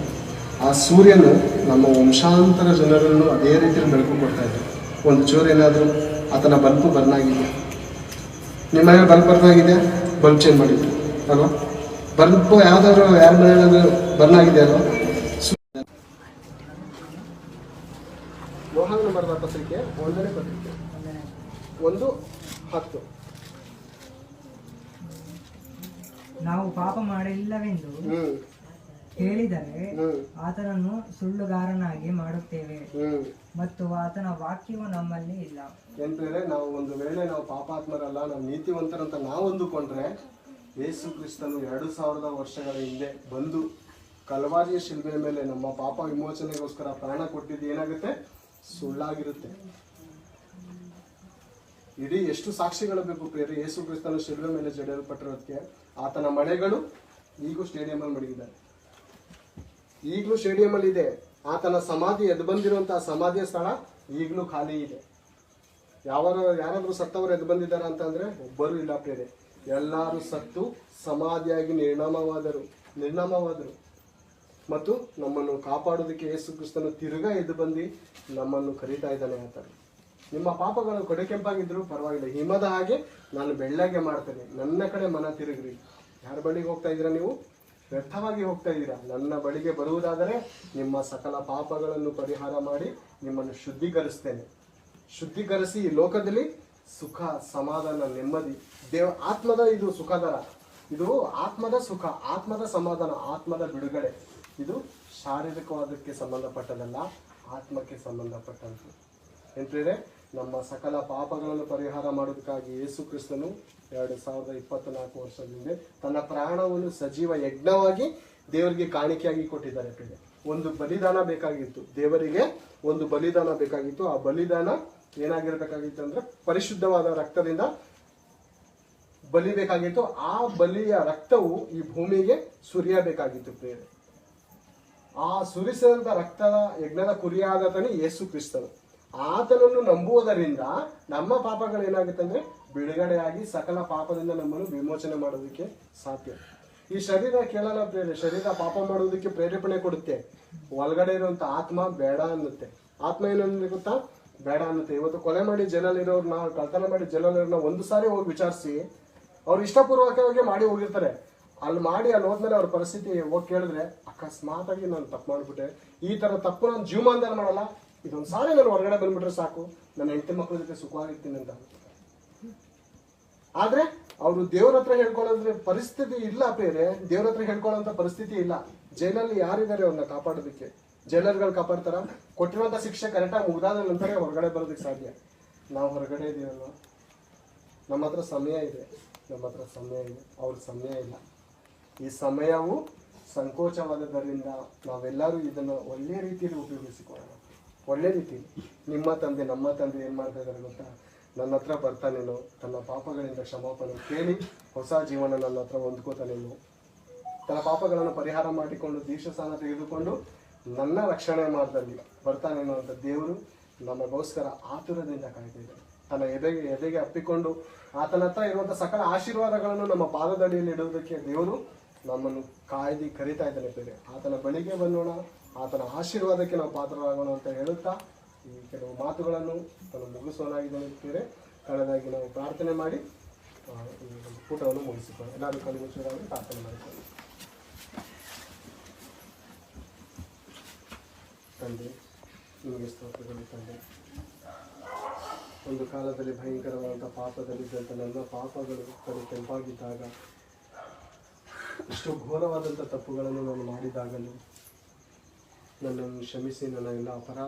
ಆ ಸೂರ್ಯನು ನಮ್ಮ ವಂಶಾಂತರ ಜನರನ್ನು ಅದೇ ರೀತಿಯಲ್ಲಿ ಬೆಳಕು ಕೊಡ್ತಾ ಇದ್ದಾರೆ ಒಂದು ಚೂರು ಏನಾದರೂ ಆತನ ಬಲ್ಪು ಬರ್ನ್ ಆಗಿದೆಯಾ ನಿಮ್ಮ ಮನೇಲಿ ಬಲ್ಪ್ ಬರ್ನ್ ಆಗಿದೆ ಬಲ್ಬ್ ಚೇಂಜ್ ಮಾಡಿದ್ರು. ಅಲ್ವಾ? ಬಲ್ಬ್ ಯಾವ್ದಾದ್ರು ಯಾರ ಮನೇಲಿ ಬರ್ನ್ ಆಗಿದೆ ಅಲ್ವಾ ಮೋಹನ ಪತ್ರಿಕೆ ಒಂದನೇ ಪತ್ರಿಕೆ. ಒಂದು ಹತ್ತು. ನಾವು ಪಾಪ ಮಾಡಿಲ್ಲವೆಂದು ಹ್ಮ್. ಹೇಳಿದರೆ ಆತನನ್ನು ಸುಳ್ಳುಗಾರನಾಗಿ ಮಾಡುತ್ತೇವೆ. ಮತ್ತು ಆತನ ವಾಕ್ಯವು ನಮ್ಮಲ್ಲಿ ಇಲ್ಲ. ಎಂದರೆ ನಾವು ಒಂದು ವೇಳೆ ನಾವು ಪಾಪಾತ್ಮರಲ್ಲ ನಾವು ನೀತಿವಂತರಂತ ನಾವು ಅಂದುಕೊಂಡ್ರೆ ಯೇಸು ಕ್ರಿಸ್ತನು ಎರಡು ಸಾವಿರದ ವರ್ಷಗಳ ಹಿಂದೆ ಬಂದು ಕಲವಾರಿಯ ಶಿಲ್ಬೆಯ ಮೇಲೆ ನಮ್ಮ ಪಾಪ ವಿಮೋಚನೆಗೋಸ್ಕರ ಪ್ರಾಣ ಕೊಟ್ಟಿದ್ದು ಏನಾಗುತ್ತೆ? ಸುಳ್ಳಾಗಿರುತ್ತೆ. ಇಡೀ ಎಷ್ಟು ಸಾಕ್ಷಿಗಳು ಬೇಕು ಪ್ರಿಯರೇ ಯೇಸು ಕ್ರಿಸ್ತನು ಶಿಲ್ಬೆ ಮೇಲೆ ಜಡಿಯಲ್ಪಟ್ಟಿರೋದಕ್ಕೆ ಆತನ ಮಳೆಗಳು ಈಗೂ ಸ್ಟೇಡಿಯಂ ಅಲ್ಲಿ ಮಡಗಿದ್ದಾರೆ. ಈಗಲೂ ಸ್ಟೇಡಿಯಂ ಅಲ್ಲಿ ಇದೆ ಆತನ ಸಮಾಧಿ, ಎದ್ದು ಬಂದಿರುವಂತಹ ಸಮಾಧಿಯ ಸ್ಥಳ ಈಗಲೂ ಖಾಲಿ ಇದೆ. ಯಾವ ಯಾರಾದ್ರೂ ಸತ್ತವರು ಎದ್ದು ಬಂದಿದ್ದಾರೆ ಅಂತಂದ್ರೆ ಒಬ್ಬರು ಇಲ್ಲ ಪ್ರೇರೆ ಎಲ್ಲರೂ ಸತ್ತು ಸಮಾಧಿಯಾಗಿ ನಿರ್ಣಾಮವಾದರು ನಿರ್ಣಾಮವಾದರು ಮತ್ತು ನಮ್ಮನ್ನು ಕಾಪಾಡೋದಕ್ಕೆ ಯೇಸು ಕ್ರಿಸ್ತನು ತಿರುಗಾ ಎದ್ದು ಬಂದು ನಮ್ಮನ್ನು ಕರೀತಾ ಇದ್ದಾನೆ ಅಂತಾರೆ ನಿಮ್ಮ ಪಾಪಗಳು ಕೊಡೆಕೆಂಪಾಗಿದ್ರು ಪರವಾಗಿಲ್ಲ. ಹಿಮದ ಹಾಗೆ ನಾನು ಬೆಳ್ಳಗೆ ಮಾಡ್ತೇನೆ. ನನ್ನ ಕಡೆ ಮನ ತಿರುಗ್ರಿ. ಯಾರ ಬಳಿಗೆ ಹೋಗ್ತಾ ಇದ್ದೀರಾ ನೀವು? ವ್ಯರ್ಥವಾಗಿ ಹೋಗ್ತಾ ಇದ್ದೀರಾ? ನನ್ನ ಬಳಿಗೆ ಬರುವುದಾದರೆ ನಿಮ್ಮ ಸಕಲ ಪಾಪಗಳನ್ನು ಪರಿಹಾರ ಮಾಡಿ ನಿಮ್ಮನ್ನು ಶುದ್ಧೀಕರಿಸ್ತೇನೆ. ಶುದ್ಧೀಕರಿಸಿ ಈ ಲೋಕದಲ್ಲಿ ಸುಖ, ಸಮಾಧಾನ, ನೆಮ್ಮದಿ. ದೇವ, ಆತ್ಮದ ಇದು ಸುಖದರ ಇದು ಆತ್ಮದ ಸುಖ, ಆತ್ಮದ ಸಮಾಧಾನ, ಆತ್ಮದ ಬಿಡುಗಡೆ. ಇದು ಶಾರೀರಿಕವಾದಕ್ಕೆ ಸಂಬಂಧಪಟ್ಟದಲ್ಲ ಆತ್ಮಕ್ಕೆ ಸಂಬಂಧಪಟ್ಟಂತೆ ಎಂದ್ರೆ ನಮ್ಮ ಸಕಲ ಪಾಪಗಳನ್ನು ಪರಿಹಾರ ಮಾಡೋದಕ್ಕಾಗಿ ಯೇಸು ಕ್ರಿಸ್ತನು ಎರಡು ಸಾವಿರದ ಇಪ್ಪತ್ನಾಲ್ಕು ವರ್ಷದಿಂದ ತನ್ನ ಪ್ರಾಣವನ್ನು ಸಜೀವ ಯಜ್ಞವಾಗಿ ದೇವರಿಗೆ ಕಾಣಿಕೆಯಾಗಿ ಕೊಟ್ಟಿದ್ದಾರೆ ಪ್ರಿಯ ಒಂದು ಬಲಿದಾನ ಬೇಕಾಗಿತ್ತು. ದೇವರಿಗೆ ಒಂದು ಬಲಿದಾನ ಬೇಕಾಗಿತ್ತು. ಆ ಬಲಿದಾನ ಏನಾಗಿರ್ಬೇಕಾಗಿತ್ತು ಅಂದ್ರೆ ಪರಿಶುದ್ಧವಾದ ರಕ್ತದಿಂದ ಬಲಿ ಬೇಕಾಗಿತ್ತು. ಆ ಬಲಿಯ ರಕ್ತವು ಈ ಭೂಮಿಗೆ ಸುರಿಯಬೇಕಾಗಿತ್ತು ಪ್ರಿಯರೇ. ಆ ಸುರಿಸಿದಂತ ರಕ್ತದ ಯಜ್ಞದ ಕುರಿಯಾದತನೇ ಯೇಸು ಕ್ರಿಸ್ತನು. ಆತನನ್ನು ನಂಬುವುದರಿಂದ ನಮ್ಮ ಪಾಪಗಳು ಏನಾಗುತ್ತೆ ಅಂದ್ರೆ ಬಿಡುಗಡೆಯಾಗಿ ಸಕಲ ಪಾಪದಿಂದ ನಮ್ಮನ್ನು ವಿಮೋಚನೆ ಮಾಡೋದಕ್ಕೆ ಸಾಧ್ಯ. ಈ ಶರೀರ ಕೇಳಲ್ಲ ಬೇರೆ ಶರೀರ ಪಾಪ ಮಾಡೋದಕ್ಕೆ ಪ್ರೇರೇಪಣೆ ಕೊಡುತ್ತೆ. ಒಳಗಡೆ ಇರುವಂತ ಆತ್ಮ ಬೇಡ ಅನ್ನುತ್ತೆ. ಆತ್ಮ ಏನಂದ್ರೆ ಗೊತ್ತಾ? ಬೇಡ ಅನ್ನುತ್ತೆ. ಇವತ್ತು ಕೊಲೆ ಮಾಡಿ ಜೈಲಲ್ಲಿರೋರ್ನ ಕಳ್ತನ ಮಾಡಿ ಜೈಲಲ್ಲಿರೋರ್ನ ಒಂದು ಸಾರಿ ಹೋಗಿ ವಿಚಾರಿಸಿ ಅವ್ರು ಇಷ್ಟಪೂರ್ವಕವಾಗಿ ಮಾಡಿ ಹೋಗಿರ್ತಾರೆ. ಅಲ್ಲಿ ಮಾಡಿ, ಅಲ್ಲಿ ಹೋದ್ಮೇಲೆ ಅವ್ರ ಪರಿಸ್ಥಿತಿ ಹೋಗಿ ಕೇಳಿದ್ರೆ ಅಕಸ್ಮಾತ್ ಆಗಿ ನಾನು ತಪ್ಪು ಮಾಡ್ಬಿಟ್ಟೆ. ಈ ತರ ತಪ್ಪು ನಾನು ಜೀವಮಾನದಲ್ಲಿ ಮಾಡಲ್ಲ. ಇದೊಂದು ಸಾರಿ ನಾನು ಹೊರಗಡೆ ಬಂದ್ಬಿಟ್ರೆ ಸಾಕು. ನನ್ನ ಹೆಂಡತಿ ಮಕ್ಕಳ ಜೊತೆ ಸುಖವಾಗಿರ್ತೀನಿ ಅಂತ. ಆದ್ರೆ ಅವರು ದೇವ್ರ ಹತ್ರ ಹೇಳ್ಕೊಳ್ಳೋದ್ರೆ ಪರಿಸ್ಥಿತಿ ಇಲ್ಲ ಬೇರೆ ದೇವ್ರ ಹತ್ರ ಹೇಳ್ಕೊಳ್ಳೋಂತ ಪರಿಸ್ಥಿತಿ ಇಲ್ಲ. ಜೈಲಲ್ಲಿ ಯಾರಿದ್ದಾರೆ ಅವ್ರನ್ನ ಕಾಪಾಡೋದಕ್ಕೆ? ಜೈಲರ್ಗಳು ಕಾಪಾಡ್ತಾರ? ಕೊಟ್ಟಿರುವಂತ ಶಿಕ್ಷೆ ಕರೆಕ್ಟಾಗಿ ಮುಗ್ದಾದ ನಂತರ ಹೊರಗಡೆ ಬರೋದಕ್ಕೆ ಸಾಧ್ಯ. ನಾವು ಹೊರಗಡೆ ಇದೀವಲ್ವ? ನಮ್ಮ ಹತ್ರ ಸಮಯ ಇದೆ. ನಮ್ಮ ಹತ್ರ ಸಮಯ ಇದೆ ಅವ್ರ ಸಮಯ ಇಲ್ಲ. ಈ ಸಮಯವು ಸಂಕೋಚವಾದದರಿಂದ ನಾವೆಲ್ಲರೂ ಇದನ್ನು ಒಳ್ಳೆ ರೀತಿಯಲ್ಲಿ ಉಪಯೋಗಿಸಿಕೊಳ್ಳೋಣ. ಒಳ್ಳೆ ರೀತಿ. ನಿಮ್ಮ ತಂದೆ, ನಮ್ಮ ತಂದೆ ಏನು ಮಾಡ್ತಾ ಇದ್ದಾರೆ ಗೊತ್ತಾ? ನನ್ನ ಹತ್ರ ಬರ್ತಾನೇನೋ ತನ್ನ ಪಾಪಗಳಿಂದ ಕ್ಷಮಾಪಣೆ ಕೇಳಿ ಹೊಸ ಜೀವನ ನನ್ನ ಹತ್ರ ಹೊಂದ್ಕೋತಾನೇನೋ ತನ್ನ ಪಾಪಗಳನ್ನು ಪರಿಹಾರ ಮಾಡಿಕೊಂಡು ದೀಕ್ಷಾಸ್ಥಾನ ತೆಗೆದುಕೊಂಡು ನನ್ನ ರಕ್ಷಣೆ ಮಾಡ್ದಲ್ಲಿ ಬರ್ತಾನೇನೋ ಅಂತ ದೇವರು ನಮಗೋಸ್ಕರ ಆತುರದಿಂದ ಕಾಯ್ತಿದ್ದಾರೆ ತನ್ನ ಎದೆಗೆ ಎದೆಗೆ ಅಪ್ಪಿಕೊಂಡು ಆತನ ಹತ್ರ ಇರುವಂಥ ಸಕಲ ಆಶೀರ್ವಾದಗಳನ್ನು ನಮ್ಮ ಪಾದದಡಿಯಲ್ಲಿ ಇಡುವುದಕ್ಕೆ ದೇವರು ನಮ್ಮನ್ನು ಕಾಯ್ದಿ ಕರಿತಾ ಇದ್ದಾನೆ ಬೇರೆ ಆತನ ಬಳಿಗೆ ಬಂದೋಣ. ಆತನ ಆಶೀರ್ವಾದಕ್ಕೆ ನಾವು ಪಾತ್ರರಾಗೋಣ ಅಂತ ಹೇಳುತ್ತಾ ಈ ಕೆಲವು ಮಾತುಗಳನ್ನು ನಾನು ಮುಗಿಸೋನಾಗಿದ್ದೇನೆ ಕಳೆದಾಗಿ ನಾವು ಪ್ರಾರ್ಥನೆ ಮಾಡಿ ಕೂಟವನ್ನು ಮುಗಿಸಿಕೊಳ್ಳೋಣ. ಎಲ್ಲರೂ ಕಣ್ಣು ಪ್ರಾರ್ಥನೆ ಮಾಡಿಕೊಳ್ಳಿ. ತಂದೆ, ನಿಮಗೆ ಸ್ತೋತ್ರಗಳು ತಂದೆ. ಒಂದು ಕಾಲದಲ್ಲಿ ಭಯಂಕರವಾದಂಥ ಪಾಪದಲ್ಲಿದ್ದಂಥ ನನ್ನ ಪಾಪಗಳು ಕಡೆ ಕೆಂಪಾಗಿದ್ದಾಗ ಇಷ್ಟು ಘೋರವಾದಂಥ ತಪ್ಪುಗಳನ್ನು ನಾನು ಮಾಡಿದಾಗಲೂ ನನ್ನನ್ನು ಕ್ಷಮಿಸಿ ನನ್ನ ಎಲ್ಲ ಅಪರಾಧ